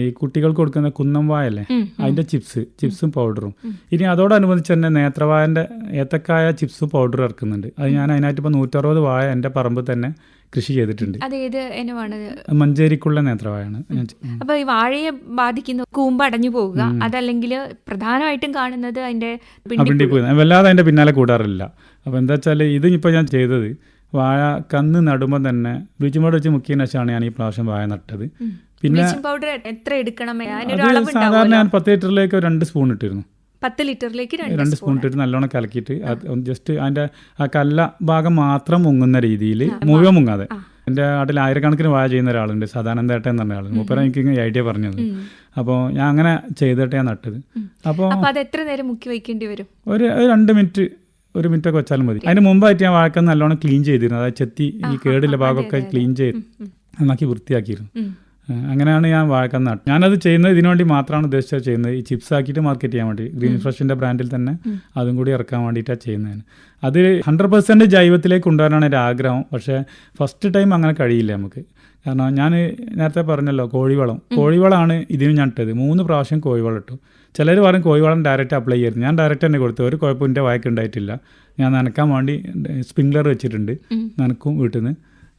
ഈ കുട്ടികൾക്ക് കൊടുക്കുന്ന കുന്നംവായല്ലേ അതിന്റെ ചിപ്സ് ചിപ്സും പൗഡറും ഇനി അതോടനുബന്ധിച്ച് തന്നെ നേത്രവായന്റെ ഏത്തക്കായ ചിപ്സും പൗഡറും ഇറക്കുന്നുണ്ട്. അത് ഞാൻ അതിനായിട്ട് ഇപ്പോൾ നൂറ്ററുപത് വായ എന്റെ പറമ്പിൽ തന്നെ കൃഷി ചെയ്തിട്ടുണ്ട്. മഞ്ചേരിക്കുള്ള നേത്രവായാണ്. അപ്പൊ ഈ വാഴയെ ബാധിക്കുന്ന കൂമ്പ് അടഞ്ഞു പോവുക. അതല്ലെങ്കിൽ പ്രധാനമായിട്ടും കാണുന്നത് അതിന്റെ വല്ലാതെ അതിന്റെ പിന്നാലെ കൂടാറില്ല. അപ്പോൾ എന്താ വെച്ചാൽ ഇത് ഇപ്പോൾ ഞാൻ ചെയ്തത് വാഴ കന്ന് നടുമ്പോൾ തന്നെ ബ്ലീച്ചിങ് പൗഡർ വെച്ച് മുക്കിയതിന് ശേഷമാണ് ഞാൻ ഈ പ്രാവശ്യം വാഴ നട്ടത്. പിന്നെ പൗഡർ എത്ര എടുക്കണം? സാധാരണ ഞാൻ പത്ത് ലിറ്ററിലേക്ക് രണ്ട് സ്പൂൺ ഇട്ടിരുന്നു. പത്ത് ലിറ്ററിലേക്ക് രണ്ട് സ്പൂൺ ഇട്ടിട്ട് നല്ലോണം കലക്കിയിട്ട് ജസ്റ്റ് അതിന്റെ ആ കല്ല ഭാഗം മാത്രം മുങ്ങുന്ന രീതിയിൽ മുഴുവൻ മുങ്ങാതെ. എന്റെ നാട്ടിൽ ആയിരക്കണക്കിന് വാഴ ചെയ്യുന്ന ഒരാളുണ്ട് സാധാരണ ഏട്ടൻ എന്ന് പറഞ്ഞ ആളുണ്ട് മൂപ്പര എനിക്ക് ഐഡിയ പറഞ്ഞത്. അപ്പോൾ ഞാൻ അങ്ങനെ ചെയ്തിട്ട് ഞാൻ നട്ടത്. അപ്പോൾ അപ്പൊ അത് എത്ര നേരം മുക്കി വയ്ക്കേണ്ടി വരും? ഒരു രണ്ട് മിനിറ്റ് ഒരു മിനിറ്റ് ഒക്കെ വെച്ചാലും മതി. അതിന് മുമ്പായിട്ട് ഞാൻ വാഴക്ക നല്ലോണം ക്ലീൻ ചെയ്തിരുന്നു. അതായത് ചെത്തി ഈ കേടുള്ള ഭാഗമൊക്കെ ക്ലീൻ ചെയ്ത് നന്നാക്കി വൃത്തിയാക്കിയിരുന്നു. അങ്ങനെയാണ് ഞാൻ വാഴക്ക നട്ടു ഞാനത് ചെയ്യുന്നത് ഇതിനുവേണ്ടി മാത്രമാണ് ഉദ്ദേശിച്ചത് ചെയ്യുന്നത്. ഈ ചിപ്സ് ആക്കിയിട്ട് മാർക്കറ്റ് ചെയ്യാൻ വേണ്ടി. ഗ്രീൻ ഫ്രഷിന്റെ ബ്രാൻഡിൽ തന്നെ അതും കൂടി ഇറക്കാൻ വേണ്ടിയിട്ടാണ് ചെയ്യുന്നതിന് അത് ഹൺഡ്രഡ് പെർസെന്റ് ജൈവത്തിലേക്ക് കൊണ്ടുവരാനാണ് എന്റെ ആഗ്രഹം. പക്ഷേ ഫസ്റ്റ് ടൈം അങ്ങനെ കഴിയില്ല നമുക്ക്. കാരണം ഞാൻ നേരത്തെ പറഞ്ഞല്ലോ കോഴിവളം. കോഴിവളമാണ് ഇതിന് ഞാൻ ഇട്ടത്. മൂന്ന് പ്രാവശ്യം കോഴിവളം ഇട്ടു. ചിലർ പറയും കോഴിവളം ഡയറക്റ്റ് അപ്ലൈ ചെയ്യരുത്. ഞാൻ ഡയറക്റ്റ് തന്നെ കൊടുത്തു. ഒരു കുഴപ്പം എന്റെ വായ്ക്ക് ഉണ്ടായിട്ടില്ല. ഞാൻ നനക്കാൻ വേണ്ടി സ്പ്രിംഗ്ലർ വെച്ചിട്ടുണ്ട്. നനക്കും വീട്ടിൽ നിന്ന്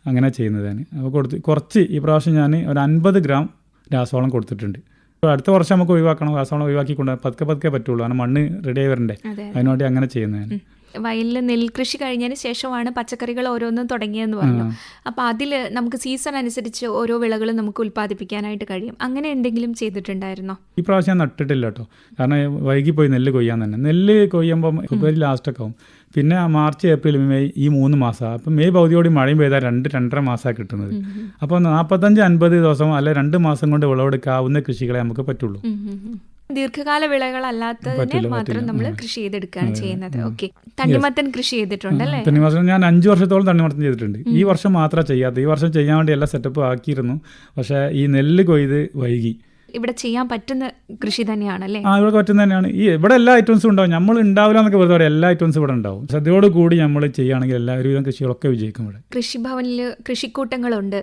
അങ്ങനെ ചെയ്യുന്നതാണ് അപ്പോൾ കൊടുത്ത് കുറച്ച് ഈ പ്രാവശ്യം ഞാൻ ഒരു അൻപത് ഗ്രാം രാസവളം കൊടുത്തിട്ടുണ്ട്. അപ്പോൾ അടുത്ത വർഷം നമുക്ക് ഒഴിവാക്കണം. രാസവളം ഒഴിവാക്കി കൊണ്ട് പതുക്കെ പതുക്കെ പറ്റുള്ളൂ. കാരണം മണ്ണ് റെഡി ആയി വരണ്ടേ. അതെ അതിനുവേണ്ടി അങ്ങനെ ചെയ്യുന്നതാണ് വയലിൽ നെൽകൃഷി കഴിഞ്ഞതിന് ശേഷമാണ് പച്ചക്കറികൾ ഓരോന്നും തുടങ്ങിയെന്ന് പറഞ്ഞു. അപ്പൊ അതിൽ നമുക്ക് സീസൺ അനുസരിച്ച് ഓരോ വിളകളും നമുക്ക് ഉൽപ്പാദിപ്പിക്കാനായിട്ട് കഴിയും. അങ്ങനെ എന്തെങ്കിലും ചെയ്തിട്ടുണ്ടായിരുന്നോ? ഈ പ്രാവശ്യം ഞാൻ നട്ടിട്ടില്ല കേട്ടോ. കാരണം വൈകി വൈകിപ്പോയി നെല്ല് കൊയ്യാൻ തന്നെ. നെല്ല് കൊയ്യുമ്പോൾ ഫെബ്രുവരി ലാസ്റ്റൊക്കെ ആവും. പിന്നെ മാർച്ച് ഏപ്രിൽ മെയ് ഈ മൂന്ന് മാസം. അപ്പം മെയ് പകുതിയോടി മഴയും പെയ്താൽ രണ്ട് രണ്ടര മാസമാണ് കിട്ടുന്നത്. അപ്പോൾ നാൽപ്പത്തഞ്ച് അൻപത് ദിവസം അല്ലെ രണ്ട് മാസം കൊണ്ട് വിളവെടുക്കാവുന്ന കൃഷികളെ നമുക്ക് പറ്റുള്ളൂ. ദീർഘകാല വിളകളല്ലാത്തതിനെ മാത്രം നമ്മൾ കൃഷി ചെയ്തെടുക്കുകയാണ് ചെയ്യുന്നത്. ഓക്കെ. തണ്ണിമത്തൻ കൃഷി ചെയ്തിട്ടുണ്ട് അല്ലേ? തണ്ണിമത്തൻ ഞാൻ അഞ്ച് വർഷത്തോളം തണ്ണിമത്തൻ ചെയ്തിട്ടുണ്ട്. ഈ വർഷം മാത്രമേ ചെയ്യാത്ത ഈ വർഷം ചെയ്യാൻ വേണ്ടി എല്ലാം സെറ്റപ്പ് ആക്കിയിരുന്നു. പക്ഷേ ഈ നെല്ല് കൊയ്ത് വൈകി. ഇവിടെ ചെയ്യാൻ പറ്റുന്ന കൃഷി തന്നെയാണ് അല്ലേ ആ ഇവിടെ പറ്റുന്ന തന്നെയാണ്. ഈ ഇവിടെ എല്ലാ ഐറ്റംസും ഉണ്ടാവും. നമ്മൾ ഉണ്ടാവില്ല എന്നൊക്കെ വെറുതെ പറയാം എല്ലാ ഐറ്റംസും ഇവിടെ ഉണ്ടാവും. ശ്രദ്ധയോട് കൂടി നമ്മൾ ചെയ്യുകയാണെങ്കിൽ എല്ലാ ഒരുവിധം കൃഷികളൊക്കെ വിജയിക്കും ഇവിടെ. കൃഷിഭവനിൽ കൃഷിക്കൂട്ടങ്ങളുണ്ട്.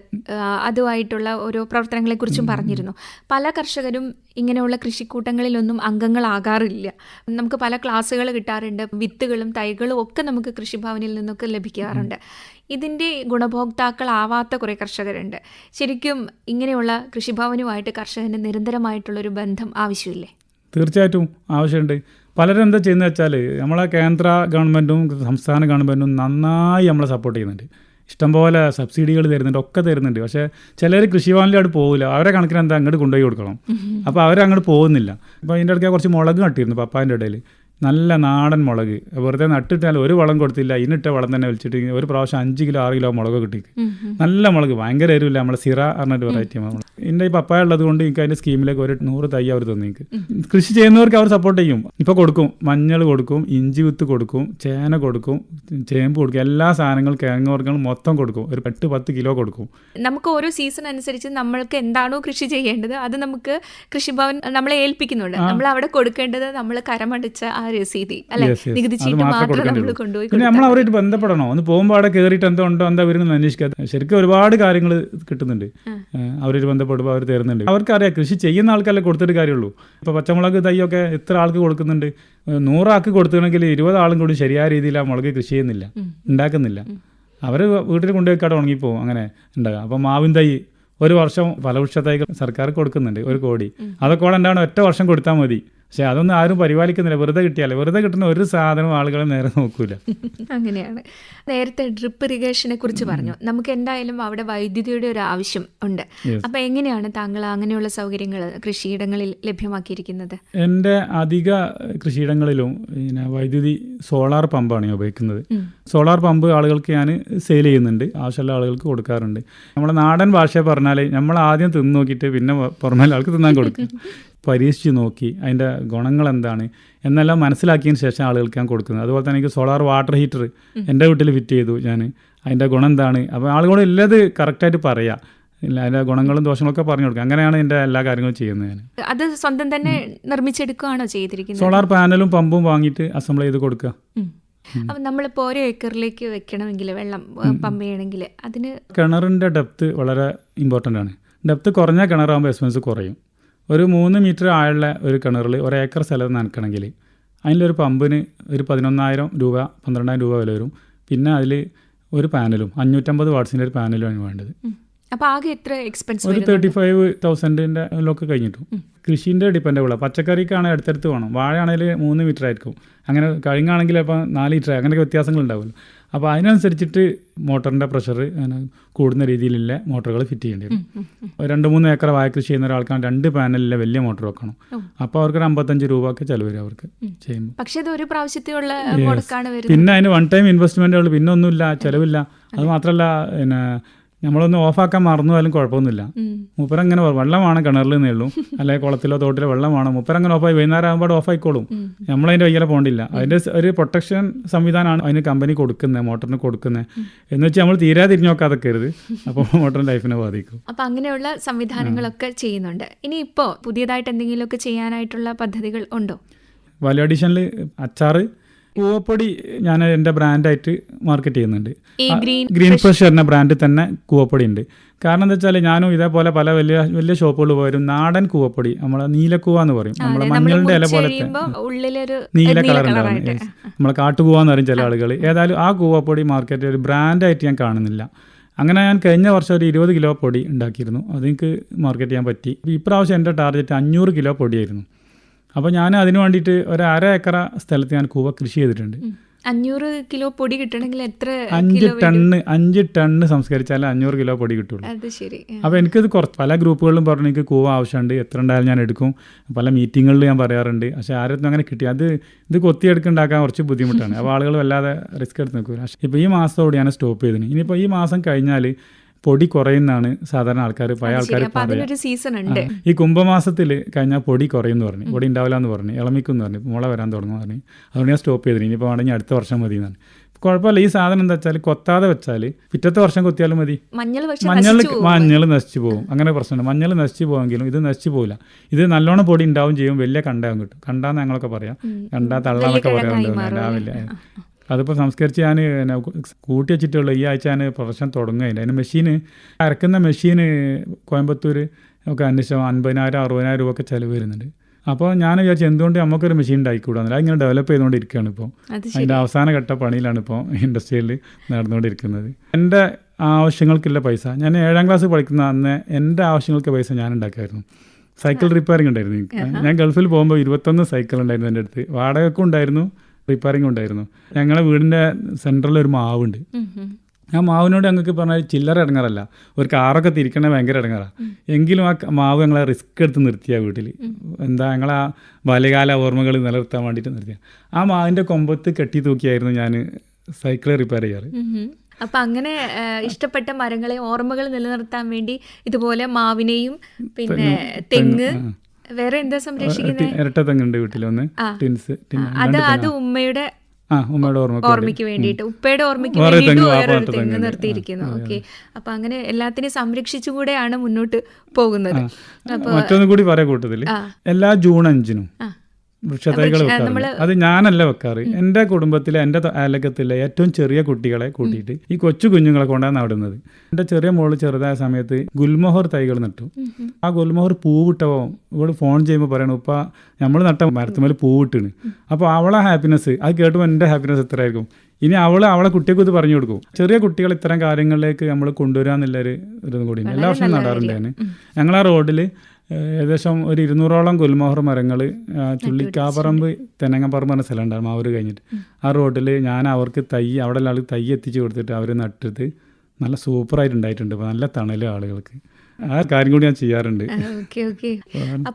അതുമായിട്ടുള്ള ഓരോ പ്രവർത്തനങ്ങളെ കുറിച്ചും പറഞ്ഞിരുന്നു. പല കർഷകരും ഇങ്ങനെയുള്ള കൃഷിക്കൂട്ടങ്ങളിലൊന്നും അംഗങ്ങളാകാറില്ല. നമുക്ക് പല ക്ലാസ്സുകൾ കിട്ടാറുണ്ട്. വിത്തുകളും തൈകളും ഒക്കെ നമുക്ക് കൃഷിഭവനിൽ നിന്നൊക്കെ ലഭിക്കാറുണ്ട്. ഇതിന്റെ ഗുണഭോക്താക്കളാവാത്ത കുറേ കർഷകരുണ്ട്. ശരിക്കും ഇങ്ങനെയുള്ള കൃഷിഭവനുമായിട്ട് കർഷകന് നിരന്തരമായിട്ടുള്ളൊരു ബന്ധം ആവശ്യമില്ലേ? തീർച്ചയായിട്ടും ആവശ്യമുണ്ട്. പലരും എന്താ ചെയ്യുന്നത് വെച്ചാൽ നമ്മളെ കേന്ദ്ര ഗവൺമെന്റും സംസ്ഥാന ഗവൺമെന്റും നന്നായി നമ്മളെ സപ്പോർട്ട് ചെയ്യുന്നുണ്ട്. ഇഷ്ടംപോലെ സബ്സിഡികൾ തരുന്നുണ്ട് ഒക്കെ തരുന്നുണ്ട്. പക്ഷേ ചിലർ കൃഷിഭവനിൽ അവിടെ പോകില്ല അവരെ കണക്കിന് എന്താ അങ്ങോട്ട് കൊണ്ടുപോയി കൊടുക്കണം. അപ്പോൾ അവരങ്ങോട്ട് പോകുന്നില്ല. അപ്പോൾ അതിന്റെ ഇടയ്ക്ക് കുറച്ച് മുളക് നട്ടിരുന്നു പപ്പാന്റെ ഇടയിൽ നല്ല നാടൻ മുളക്. വെറുതെ നട്ടിട്ടാൽ ഒരു വളം കൊടുത്തില്ല. ഇന്നിട്ട വളം തന്നെ വലിച്ചിട്ട് ഒരു പ്രാവശ്യം അഞ്ച് കിലോ ആറ് കിലോ മുളക് കിട്ടി നല്ല മുളക്. ഭയങ്കര എരിവില്ല. നമ്മളെ സിറ പറഞ്ഞിട്ട് വെറൈറ്റി നമ്മൾ എന്റെ ഈ പപ്പായ ഉള്ളത് കൊണ്ട് എനിക്ക് അതിന്റെ സ്കീമിലേക്ക് ഒരു നൂറ് തൈ അവർ തന്നു എനിക്ക്. കൃഷി ചെയ്യുന്നവർക്ക് അവർ സപ്പോർട്ട് ചെയ്യും. ഇപ്പോൾ കൊടുക്കും. മഞ്ഞൾ കൊടുക്കും. ഇഞ്ചി വിത്ത് കൊടുക്കും. ചേന കൊടുക്കും. ചേമ്പ് കൊടുക്കും. എല്ലാ സാധനങ്ങളും കിഴങ്ങ് വർഗങ്ങളും മൊത്തം കൊടുക്കും. ഒരു എട്ട് പത്ത് കിലോ കൊടുക്കും. നമുക്ക് ഓരോ സീസൺ അനുസരിച്ച് നമ്മൾക്ക് എന്താണോ കൃഷി ചെയ്യേണ്ടത് അത് നമുക്ക് കൃഷിഭവൻ നമ്മളെ ഏൽപ്പിക്കുന്നുണ്ട്. നമ്മൾ അവിടെ കൊടുക്കേണ്ടത് നമ്മൾ കരമടിച്ച ആ രസീതി അല്ലെ. നികുതി ചീട്ട് മാത്രം നമ്മൾ. കൊണ്ടുപോയി പിന്നെ നമ്മൾ അവരായിട്ട് ബന്ധപ്പെടണോ? ഒന്ന് പോകുമ്പോൾ അവിടെ കയറിയിട്ട് എന്തോ ഉണ്ടോ എന്താ വരുന്നത് അന്വേഷിക്കാതെ. ശരിക്കും ഒരുപാട് കാര്യങ്ങൾ കിട്ടുന്നുണ്ട്. അവരായിട്ട് ബന്ധപ്പെടുമ്പോൾ അവർ തരുന്നുണ്ട്. അവർക്കറിയാം കൃഷി ചെയ്യുന്ന ആൾക്കല്ലേ കൊടുത്തിട്ട് കാര്യമുള്ളൂ. ഇപ്പോൾ പച്ചമുളക് തൈയൊക്കെ എത്ര ആൾക്ക് കൊടുക്കുന്നുണ്ട്? നൂറാൾക്ക് കൊടുത്തിട്ടുണ്ടെങ്കിൽ ഇരുപത് ആളും കൂടി ശരിയായ രീതിയിൽ ആ മുളക് കൃഷി ചെയ്യുന്നില്ല ഉണ്ടാക്കുന്നില്ല. അവർ വീട്ടിൽ കൊണ്ടുപോയി ഉണങ്ങിപ്പോവും അങ്ങനെ ഉണ്ടാകാം അപ്പം മാവിൻ തൈ ഒരു വർഷം ഫലവൃക്ഷ തൈകൾ സർക്കാർ കൊടുക്കുന്നുണ്ട് ഒരു കോടി. അതൊക്കെ കൂടെ എന്താണ് ഒറ്റ വർഷം കൊടുത്താൽ മതി. പക്ഷെ അതൊന്നും ആരും പരിപാലിക്കുന്നില്ല. വെറുതെ കിട്ടിയാലേ. വെറുതെ കിട്ടുന്ന ഒരു സാധനം ആളുകൾ നേരെ നോക്കൂല. അങ്ങനെയാണ്. നേരത്തെ ഡ്രിപ്പ് ഇറിഗേഷനെ കുറിച്ച് പറഞ്ഞു. നമുക്ക് എന്തായാലും അവിടെ വൈദ്യുതിയുടെ ഒരു ആവശ്യം ഉണ്ട്. അപ്പൊ എങ്ങനെയാണ് താങ്കൾ അങ്ങനെയുള്ള സൗകര്യങ്ങൾ കൃഷിയിടങ്ങളിൽ ലഭ്യമാക്കിയിരിക്കുന്നത്? എന്റെ അധിക കൃഷിയിടങ്ങളിലും പിന്നെ വൈദ്യുതി സോളാർ പമ്പാണ് ഞാൻ ഉപയോഗിക്കുന്നത്. സോളാർ പമ്പ് ആളുകൾക്ക് ഞാൻ സെയിൽ ചെയ്യുന്നുണ്ട്. ആവശ്യമുള്ള ആളുകൾക്ക് കൊടുക്കാറുണ്ട്. നമ്മുടെ നാടൻ ഭാഷ പറഞ്ഞാൽ നമ്മൾ ആദ്യം തിന്നു നോക്കിയിട്ട് പിന്നെ പുറമേ ആൾക്ക് തിന്നാൻ കൊടുക്കും. പരീക്ഷിച്ച് നോക്കി അതിന്റെ ഗുണങ്ങൾ എന്താണ് എന്നെല്ലാം മനസ്സിലാക്കിയതിന് ശേഷം ആളുകൾക്ക് ഞാൻ കൊടുക്കുന്നത്. അതുപോലെ തന്നെ എനിക്ക് സോളാർ വാട്ടർ ഹീറ്റർ എന്റെ വീട്ടിൽ ഫിറ്റ് ചെയ്തു ഞാൻ. അതിന്റെ ഗുണം എന്താണ് അപ്പോൾ ആളുകളോട് എല്ലാം കറക്റ്റായിട്ട് പറയാം. ഇല്ല അതിന്റെ ഗുണങ്ങളും ദോഷങ്ങളൊക്കെ പറഞ്ഞു കൊടുക്കുക അങ്ങനെയാണ് എന്റെ എല്ലാ കാര്യങ്ങളും ചെയ്യുന്നത് ഞാൻ. അത് സ്വന്തം തന്നെ നിർമ്മിച്ചെടുക്കുകയാണോ ചെയ്തിരിക്കുന്നത്? സോളാർ പാനലും പമ്പും വാങ്ങിയിട്ട് അസംബിൾ ചെയ്ത് കൊടുക്കുക. അപ്പം നമ്മളിപ്പോൾ നമ്മളിപ്പോ ഓരോ ഏക്കറിലേക്ക് വെക്കണമെങ്കിൽ വെള്ളം പമ്പ് ചെയ്യണമെങ്കിൽ അതിന് കിണറിന്റെ ഡെപ്ത് വളരെ ഇമ്പോർട്ടന്റ് ആണ്. ഡെപ്ത് കുറഞ്ഞ കിണറാകുമ്പോൾ എക്സ്പെൻസ് കുറയും. ഒരു മൂന്ന് മീറ്റർ ആഴമുള്ള ഒരു കിണറിൽ ഒരു ഏക്കർ സ്ഥലം നനക്കണമെങ്കിൽ അതിലൊരു പമ്പിന് ഒരു പതിനൊന്നായിരം രൂപ പന്ത്രണ്ടായിരം രൂപ വില വരും. പിന്നെ അതിൽ ഒരു പാനലും അഞ്ഞൂറ്റമ്പത് വാട്സിന്റെ ഒരു പാനലുമാണ് വേണ്ടത്. അപ്പോൾ ആകെ എത്ര എക്സ്പെൻസ് ഒരു തേർട്ടി ഫൈവ് തൗസൻഡിന്റെ ഒക്കെ കഴിഞ്ഞിട്ടു. കൃഷീന്റെ ഡിപ്പെൻഡബിളാണ് പച്ചക്കറിക്കാണെങ്കിൽ അടുത്തടുത്ത് വേണം. വാഴയാണെങ്കിൽ മൂന്ന് മീറ്റർ ആയിരിക്കും. അങ്ങനെ കഴിഞ്ഞാണെങ്കിൽ അപ്പോൾ നാല് മീറ്റർ അങ്ങനെയൊക്കെ വ്യത്യാസങ്ങൾ ഉണ്ടാവുമല്ലോ അപ്പോൾ അതിനനുസരിച്ചിട്ട് മോട്ടറിന്റെ പ്രഷർ അങ്ങനെ കൂടുന്ന രീതിയിലുള്ള മോട്ടറുകൾ ഫിറ്റ് ചെയ്യേണ്ടി വരും. രണ്ട് മൂന്ന് ഏക്കർ വായ കൃഷി ചെയ്യുന്ന ഒരാൾക്കാണ് രണ്ട് പാനലിലെ വലിയ മോട്ടർ വെക്കണം. അപ്പോൾ അവർക്ക് ഒരു അമ്പത്തഞ്ച് രൂപ ഒക്കെ ചിലവ് വരും അവർക്ക് ചെയ്യുമ്പോൾ. പക്ഷേ ഇത് ഒരു പ്രാവശ്യത്തെയുള്ള വരുന്നത്. പിന്നെ അതിന് വൺ ടൈം ഇൻവെസ്റ്റ്മെന്റുകൾ പിന്നെ ഒന്നുമില്ല ചിലവില്ല. അത്. മാത്രമല്ല പിന്നെ നമ്മളൊന്ന് ഓഫാക്കാൻ മറന്നുപോയാലും കുഴപ്പമൊന്നുമില്ല. മൂപ്പരങ്ങനെ വെള്ളമാണ് കിണറിൽ നിന്നുള്ളൂ അല്ലെങ്കിൽ കുളത്തിലോ തോട്ടിലോ വെള്ളമാണ്. മൂപ്പരങ്ങനെ ഓഫായി. വൈകുന്നേരം ആകുമ്പോൾ ഓഫായിക്കോളും. നമ്മളതിന്റെ വയ്യാലെ പോകണ്ടില്ല അതിന്റെ സ് ഒരു പ്രൊട്ടക്ഷൻ സംവിധാനമാണ് അതിന് കമ്പനി കൊടുക്കുന്നത് മോട്ടറിന് കൊടുക്കുന്നത് എന്ന് വെച്ചാൽ നമ്മൾ തീരാ തിരിഞ്ഞു നോക്കാതെ കരുത് അപ്പോൾ മോട്ടറിന്റെ ലൈഫിനെ ബാധിക്കും. അപ്പൊ അങ്ങനെയുള്ള സംവിധാനങ്ങളൊക്കെ ചെയ്യുന്നുണ്ട്. ഇനി ഇപ്പോ പുതിയതായിട്ട് എന്തെങ്കിലുമൊക്കെ ചെയ്യാനായിട്ടുള്ള പദ്ധതികൾ ഉണ്ടോ? വാല്യൂ അഡീഷനിൽ അച്ചാറ് കൂവപ്പൊടി ഞാൻ എന്റെ ബ്രാൻഡായിട്ട് മാർക്കറ്റ് ചെയ്യുന്നുണ്ട്. ഗ്രീൻ ഫ്രഷ് എന്ന ബ്രാൻഡ് തന്നെ കൂവപ്പൊടി ഉണ്ട്. കാരണം എന്താ വെച്ചാൽ ഞാനും ഇതേപോലെ പല വലിയ വലിയ ഷോപ്പുകളിൽ പോയാലും നാടൻ കൂവപ്പൊടി നമ്മളെ നീലക്കൂവ എന്ന് പറയും. നമ്മളെ മഞ്ഞളുടെ ഇല പോലത്തെ നീല കളർ ഉണ്ടാകും ഉണ്ടാവും നമ്മളെ കാട്ടുകൂവാന്ന് പറയും ചില ആളുകൾ ഏതായാലും ആ കൂവപ്പൊടി മാർക്കറ്റ് ഒരു ബ്രാൻഡായിട്ട് ഞാൻ കാണുന്നില്ല. അങ്ങനെ ഞാൻ കഴിഞ്ഞ വർഷം ഒരു ഇരുപത് കിലോ പൊടി ഉണ്ടാക്കിയിരുന്നു. അതെനിക്ക് മാർക്കറ്റ് ചെയ്യാൻ പറ്റി. ഇപ്രാവശ്യം എന്റെ ടാർഗറ്റ് അഞ്ഞൂറ് കിലോ പൊടിയായിരുന്നു. അപ്പോൾ ഞാൻ അതിന് വേണ്ടിയിട്ട് ഒരു അര ഏക്കർ സ്ഥലത്ത് ഞാൻ കൂവ കൃഷി ചെയ്തിട്ടുണ്ട്. അഞ്ഞൂറ് കിലോ പൊടി കിട്ടണമെങ്കിൽ എത്ര അഞ്ച് ടണ്ണ് അഞ്ച് ടണ്ണ് സംസ്കരിച്ചാൽ അഞ്ഞൂറ് കിലോ പൊടി കിട്ടുള്ളൂ. അത് ശരി. അപ്പോൾ എനിക്കിത് കുറച്ച് പല ഗ്രൂപ്പുകളിലും പറഞ്ഞു എനിക്ക് കൂവ ആവശ്യമുണ്ട് എത്ര ഉണ്ടായാലും ഞാൻ എടുക്കും. പല മീറ്റിങ്ങുകളിലും ഞാൻ പറയാറുണ്ട്. പക്ഷേ ആരും അങ്ങനെ കിട്ടി അത് ഇത് കൊത്തിയെടുക്കുണ്ടാക്കാൻ കുറച്ച് ബുദ്ധിമുട്ടാണ്. അപ്പോൾ ആളുകൾ വല്ലാതെ റിസ്ക് എടുത്ത് നിൽക്കില്ല ഇപ്പോൾ ഈ മാസത്തോടെ ഞാൻ സ്റ്റോപ്പ് ചെയ്തിന്. ഇനിയിപ്പോൾ ഈ മാസം കഴിഞ്ഞാൽ പൊടി കുറയുന്നാണ് സാധാരണ ആൾക്കാർ പഴയ ആൾക്കാർ പറയാം. ഈ കുംഭമാസത്തിൽ കഴിഞ്ഞാൽ പൊടി കുറയുന്നു പറഞ്ഞു. പൊടി ഉണ്ടാവില്ല എന്ന് പറഞ്ഞു. ഇളമിക്കും എന്ന് പറഞ്ഞു. മുള വരാൻ തുടങ്ങും പറഞ്ഞു. അതുകൊണ്ട് ഞാൻ സ്റ്റോപ്പ് ചെയ്തിരുന്നു ഇനിയിപ്പോൾ വേണമെങ്കിൽ അടുത്ത വർഷം മതി എന്നാണ് കുഴപ്പമില്ല. ഈ സാധനം എന്താ വെച്ചാൽ കൊത്താതെ വെച്ചാൽ പിറ്റത്തെ വർഷം കൊത്തിയാലും മതി. മഞ്ഞൾ മഞ്ഞൾ നശിച്ചു പോകും. അങ്ങനെ പ്രശ്നമുണ്ട്. മഞ്ഞൾ നശിച്ചു പോകുമെങ്കിലും ഇത് നശിച്ചു പോകില്ല ഇത് നല്ലോണം പൊടി ഉണ്ടാവും ചെയ്യും. വലിയ കണ്ടാവും കിട്ടും. കണ്ടാന്ന് ഞങ്ങളൊക്കെ പറയാം. കണ്ടാ തള്ളാന്നൊക്കെ പറയാൻ ഉണ്ടാവില്ല അതിപ്പോൾ സംസ്കരിച്ച് ഞാൻ പിന്നെ കൂട്ടി വെച്ചിട്ടുള്ള ഈ ആഴ്ച ഞാൻ പ്രൊഫഷൻ തുടങ്ങുകയില്ല അതിന് മെഷീന് അരക്കുന്ന മെഷീന് കോയമ്പത്തൂർ ഒക്കെ അന്വേഷിച്ചാൽ അൻപതിനായിരം അറുപതിനായിരം രൂപ ഒക്കെ ചിലവ് വരുന്നുണ്ട്. അപ്പോൾ ഞാൻ വിചാരിച്ചു എന്തുകൊണ്ട് നമുക്കൊരു മെഷീൻ ഉണ്ടായിക്കൂടാന്നില്ല അതിങ്ങനെ ഡെവലപ്പ് ചെയ്തുകൊണ്ടിരിക്കുകയാണ് ഇപ്പോൾ അതിന്റെ അവസാന ഘട്ട പണിയിലാണ് ഇപ്പോൾ ഇൻഡസ്ട്രിയിൽ നടന്നുകൊണ്ടിരിക്കുന്നത്. എന്റെ ആവശ്യങ്ങൾക്കുള്ള പൈസ ഞാൻ ഏഴാം ക്ലാസ് പഠിക്കുന്ന അന്ന് എന്റെ ആവശ്യങ്ങൾക്ക് പൈസ ഞാൻ ഉണ്ടാക്കായിരുന്നു സൈക്കിൾ റിപ്പയറിംഗ് ഉണ്ടായിരുന്നു ഞാൻ ഗൾഫിൽ പോകുമ്പോൾ ഇരുപത്തൊന്ന് സൈക്കിൾ ഉണ്ടായിരുന്നു എന്റെ അടുത്ത്. വാടകയ്ക്കും ഉണ്ടായിരുന്നു റിപ്പയറിംഗ് ഉണ്ടായിരുന്നു. ഞങ്ങളെ വീടിന്റെ സെന്ററിൽ ഒരു മാവുണ്ട്. ആ മാവിനോട് ഞങ്ങൾക്ക് പറഞ്ഞാൽ ചില്ലറ ഇടങ്ങാറല്ല. ഒരു കാറൊക്കെ തിരിക്കണേ ഭയങ്കര ഇടങ്ങാറാണ് എങ്കിലും ആ മാവ് ഞങ്ങളെ റിസ്ക് എടുത്ത് നിർത്തിയ വീട്ടിൽ എന്താ ഞങ്ങളെ ആ ബാല്യകാല ഓർമ്മകൾ നിലനിർത്താൻ വേണ്ടിയിട്ട് നിർത്തിയ. ആ മാവിന്റെ കൊമ്പത്ത് കെട്ടി തൂക്കിയായിരുന്നു ഞാൻ സൈക്കിൾ റിപ്പയർ ചെയ്യാറ്. അപ്പൊ അങ്ങനെ ഇഷ്ടപ്പെട്ട മരങ്ങളെ ഓർമ്മകൾ നിലനിർത്താൻ വേണ്ടി ഇതുപോലെ മാവിനെയും പിന്നെ തെങ്ങ് വേറെ എന്താ സംരക്ഷിക്കുന്നത് ടി- ഇരട്ട തെങ്ങുണ്ട് വീട്ടിലൊന്ന്. ടിൻസ് അത് അത് ഉമ്മയുടെ ഓർമ്മയ്ക്ക് വേണ്ടിയിട്ട്. ഉപ്പയുടെ ഓർമ്മയ്ക്ക് വേണ്ടിയിട്ട് തെങ്ങ്, വേറൊരു തെങ്ങ് നിർത്തിയിരിക്കുന്നു. ഓക്കെ. അപ്പൊ അങ്ങനെ എല്ലാത്തിനെയും സംരക്ഷിച്ചുകൂടെയാണ് മുന്നോട്ട് പോകുന്നത്. മറ്റൊന്നും കൂടി പറയാം കൂട്ടത്തിൽ. എല്ലാ ജൂൺ അഞ്ചിനും. വൃക്ഷത്തൈകൾ വൃക്ഷ- വെക്കാറുണ്ട് അത് ഞാനല്ല വെക്കാറ്. എന്റെ കുടുംബത്തിലെ എന്റെ ത- അയലക്കത്തിലെ ഏറ്റവും ചെറിയ കുട്ടികളെ കൂട്ടിയിട്ട് ഈ കൊച്ചു കുഞ്ഞുങ്ങളെ കൊണ്ടാണ് നടുന്നത്. എന്റെ ചെറിയ മോൾ ചെറുതായ സമയത്ത് ഗുൽമോഹർ തൈകൾ നട്ടു. ആ ഗുൽമോഹർ പൂവിട്ടവോ ഇവൾ ഫോൺ ചെയ്യുമ്പോൾ പറയണു ഇപ്പൊ നമ്മൾ നട്ട മരത്തുമേൽ പൂവിട്ടാണ്. അപ്പോൾ അവളെ ഹാപ്പിനെസ് അത് കേട്ടുമ്പോൾ എന്റെ ഹാപ്പിനെസ് എത്രയായിരിക്കും? ഇനി അവൾ അവളെ കുട്ടികൾക്ക് ഇത് പറഞ്ഞു കൊടുക്കും. ചെറിയ കുട്ടികൾ ഇത്തരം കാര്യങ്ങളിലേക്ക് നമ്മൾ കൊണ്ടുവരാന്നുള്ളൊരു ഇതും കൂടി എല്ലാ വർഷവും നടാറുണ്ട് ഞാൻ. ഞങ്ങളാ റോഡിൽ ഏകദേശം ഒരു ഇരുന്നൂറോളം ഗുൽമോഹർ മരങ്ങൾ ചുള്ളിക്കാപ്പറമ്പ് തെനങ്ങപ്പറമ്പ് പറഞ്ഞ സ്ഥലം ഉണ്ടായിരുന്നു അവർ കഴിഞ്ഞിട്ട്. ആ റോഡിൽ ഞാൻ അവർക്ക് തൈ അവിടെ ഉള്ള ആൾ തൈ എത്തിച്ച് കൊടുത്തിട്ട് അവർ നട്ടിട്ട് നല്ല സൂപ്പറായിട്ട് ഉണ്ടായിട്ടുണ്ട്. നല്ല തണലും ആളുകൾക്ക്. ആ കാര്യം കൂടി ഞാൻ ചെയ്യാറുണ്ട്.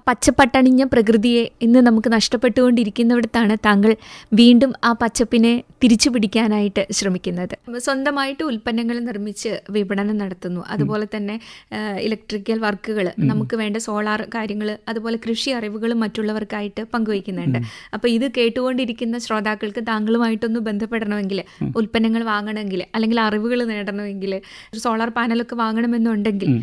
പച്ചപ്പട്ടണിഞ്ഞ പ്രകൃതിയെ ഇന്ന് നമുക്ക് നഷ്ടപ്പെട്ടുകൊണ്ടിരിക്കുന്നിടത്താണ് താങ്കൾ വീണ്ടും ആ പച്ചപ്പിനെ തിരിച്ചു പിടിക്കാനായിട്ട് ശ്രമിക്കുന്നത്. സ്വന്തമായിട്ട് ഉൽപ്പന്നങ്ങൾ നിർമ്മിച്ച് വിപണനം നടത്തുന്നു. അതുപോലെ തന്നെ ഇലക്ട്രിക്കൽ വർക്കുകൾ നമുക്ക് വേണ്ട സോളാർ കാര്യങ്ങൾ അതുപോലെ കൃഷി അറിവുകളും മറ്റുള്ളവർക്കായിട്ട് പങ്കുവയ്ക്കുന്നുണ്ട്. അപ്പോൾ ഇത് കേട്ടുകൊണ്ടിരിക്കുന്ന ശ്രോതാക്കൾക്ക് താങ്കളുമായിട്ടൊന്ന് ബന്ധപ്പെടണമെങ്കിൽ ഉൽപ്പന്നങ്ങൾ വാങ്ങണമെങ്കിൽ അല്ലെങ്കിൽ അറിവുകൾ നേടണമെങ്കിൽ സോളാർ പാനലൊക്കെ വാങ്ങണമെന്നുണ്ടെങ്കിൽ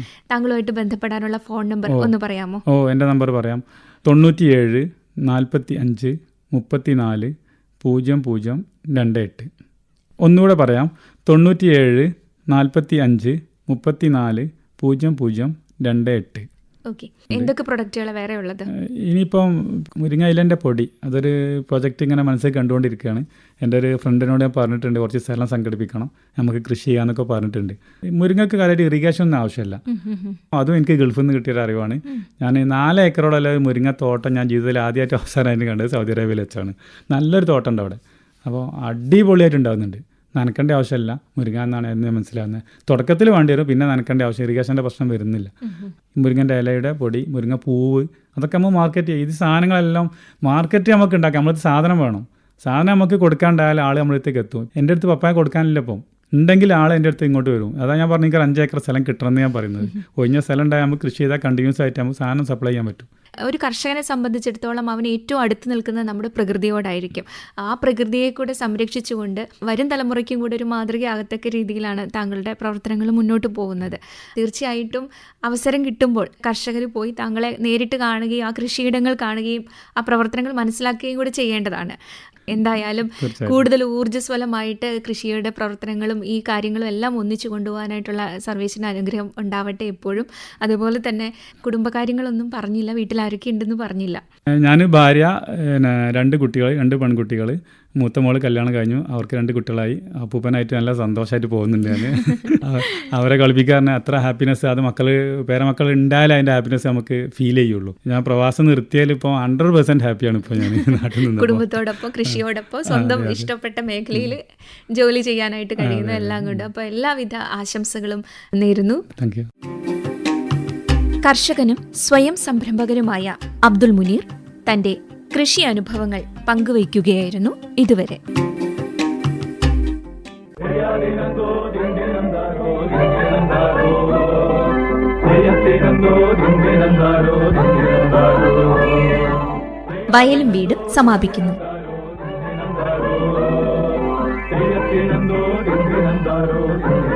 താങ്കളുമായിട്ട് ബന്ധപ്പെടാനുള്ള ഫോൺ നമ്പർ ഒന്ന് പറയാമോ? ഓ എന്റെ നമ്പർ പറയാം. തൊണ്ണൂറ്റിയേഴ് നാൽപ്പത്തി അഞ്ച് മുപ്പത്തി നാല് പൂജ്യം പൂജ്യം രണ്ട് എട്ട്. ഒന്നുകൂടെ പറയാം. തൊണ്ണൂറ്റിയേഴ് നാൽപ്പത്തി അഞ്ച് മുപ്പത്തി നാല് പൂജ്യം പൂജ്യം രണ്ട് എട്ട്. ഓക്കെ എന്തൊക്കെ പ്രൊഡക്റ്റുകളാണ് വേറെ ഉള്ളത്? ഇനിയിപ്പം മുരിങ്ങ ഇലന്റെ പൊടി. അതൊരു പ്രൊജക്റ്റ് ഇങ്ങനെ മനസ്സിൽ കണ്ടുകൊണ്ടിരിക്കുകയാണ്. എന്റെ ഒരു ഫ്രണ്ടിനോട് ഞാൻ പറഞ്ഞിട്ടുണ്ട് കുറച്ച് സ്ഥലം സംഘടിപ്പിക്കണം നമുക്ക് കൃഷി ചെയ്യാമെന്നൊക്കെ പറഞ്ഞിട്ടുണ്ട്. മുരിങ്ങക്ക് കാര്യമായിട്ട് ഇറിഗേഷൻ ഒന്നും ആവശ്യമില്ല. അതും എനിക്ക് ഗൾഫിൽ നിന്ന് കിട്ടിയൊരു അറിവാണ്. ഞാൻ നാല് ഏക്കറോളം മുരിങ്ങ തോട്ടം ഞാൻ ജീവിതത്തിൽ ആദ്യമായിട്ട് അവസാനമായിട്ട് കണ്ടത് സൗദി അറേബ്യയിൽ വെച്ചാണ്. നല്ലൊരു തോട്ടം ഉണ്ട് അവിടെ. അപ്പോൾ അടിപൊളിയായിട്ട് ഉണ്ടാകുന്നുണ്ട് നനക്കേണ്ട ആവശ്യമില്ല. മുരുകൻ എന്നാണ് എന്ന് മനസ്സിലാവുന്നത്. തുടക്കത്തിൽ വേണ്ടി വരും പിന്നെ നനക്കേണ്ട ആവശ്യം ഇറിഗേഷന്റെ പ്രശ്നം വരുന്നില്ല. മുരിങ്ങന്റെ ഇലയുടെ പൊടി മുരിങ്ങ പൂവ് അതൊക്കെ നമ്മൾ മാർക്കറ്റ് ചെയ്യും. ഇത് സാധനങ്ങളെല്ലാം മാർക്കറ്റ് നമുക്ക് ഉണ്ടാക്കാം. നമ്മളത് സാധനം വേണം. സാധനം നമുക്ക് കൊടുക്കാണ്ടായാലും ആൾ നമ്മളടുത്തേക്ക് എത്തും. എന്റെ അടുത്ത് പപ്പായ കൊടുക്കാനില്ല ഇപ്പം. ഉണ്ടെങ്കിൽ ആൾ എന്റെ അടുത്ത് ഇങ്ങോട്ട് വരും. അതാ ഞാൻ പറഞ്ഞു എനിക്ക് അഞ്ച് ഏക്കർ സ്ഥലം കിട്ടണമെന്ന് ഞാൻ പറയുന്നത്. ഒഴിഞ്ഞ സ്ഥലം ഉണ്ടായാൽ നമുക്ക് കൃഷി ചെയ്താൽ കണ്ടിന്യൂസ് ആയിട്ട് നമുക്ക് സാധനം സപ്ലൈ ചെയ്യാൻ പറ്റും. ഒരു കർഷകനെ സംബന്ധിച്ചിടത്തോളം അവൻ ഏറ്റവും അടുത്ത് നിൽക്കുന്നത് നമ്മുടെ പ്രകൃതിയോടായിരിക്കും. ആ പ്രകൃതിയെ കൂടെ സംരക്ഷിച്ചുകൊണ്ട് വരും തലമുറയ്ക്കും കൂടെ ഒരു മാതൃകയാകത്തക്ക രീതിയിലാണ് താങ്കളുടെ പ്രവർത്തനങ്ങൾ മുന്നോട്ട് പോകുന്നത്. തീർച്ചയായിട്ടും അവസരം കിട്ടുമ്പോൾ കർഷകർ പോയി താങ്കളെ നേരിട്ട് കാണുകയും ആ കൃഷിയിടങ്ങൾ കാണുകയും ആ പ്രവർത്തനങ്ങൾ മനസ്സിലാക്കുകയും കൂടെ ചെയ്യേണ്ടതാണ്. എന്തായാലും. കൂടുതൽ ഊർജസ്വലമായിട്ട് കൃഷിയുടെ പ്രവർത്തനങ്ങളും ഈ കാര്യങ്ങളും എല്ലാം ഒന്നിച്ചു കൊണ്ടുപോകാനായിട്ടുള്ള സർവീസിന് അനുഗ്രഹം ഉണ്ടാവട്ടെ എപ്പോഴും. അതുപോലെ തന്നെ കുടുംബകാര്യങ്ങളൊന്നും പറഞ്ഞില്ല വീട്ടിൽ ആരൊക്കെ ഉണ്ടെന്ന് പറഞ്ഞില്ല. ഞാൻ ഭാര്യ രണ്ട് കുട്ടികൾ രണ്ട് പെൺകുട്ടികൾ മൂത്ത മോൾ കല്യാണം കഴിഞ്ഞു. അവർക്ക് രണ്ട് കുട്ടികളായി. അപ്പൂപ്പനായിട്ട് നല്ല സന്തോഷമായിട്ട് പോകുന്നുണ്ട് ഞാൻ അവരെ കളിപ്പിക്കാറിന് അത്ര ഹാപ്പിനെസ് അത് മക്കൾ പേരമക്കൾ ഉണ്ടായാലേ അതിന്റെ ഹാപ്പിനെസ് നമുക്ക് ഫീൽ ചെയ്യുള്ളൂ. ഞാൻ പ്രവാസം നിർത്തിയാൽ ഇപ്പോൾ ഹൺഡ്രഡ് പെർസെന്റ് ഹാപ്പിയാണ് ഇപ്പോൾ ഞാൻ നാട്ടിൽ നിന്ന് കുടുംബത്തോടൊപ്പം കൃഷിയോടൊപ്പം സ്വന്തം ഇഷ്ടപ്പെട്ട മേഖലയിൽ ജോലി ചെയ്യാനായിട്ട് കഴിയുന്ന എല്ലാം കൊണ്ട്. അപ്പോൾ എല്ലാവിധ ആശംസകളും നേരുന്നു. താങ്ക് യു കർഷകനും സ്വയം സംരംഭകനുമായ അബ്ദുൽ മുനീർ തന്റെ കൃഷി അനുഭവങ്ങൾ പങ്കുവയ്ക്കുകയായിരുന്നു ഇതുവരെ വയലും വീടും സമാപിക്കുന്നു ോ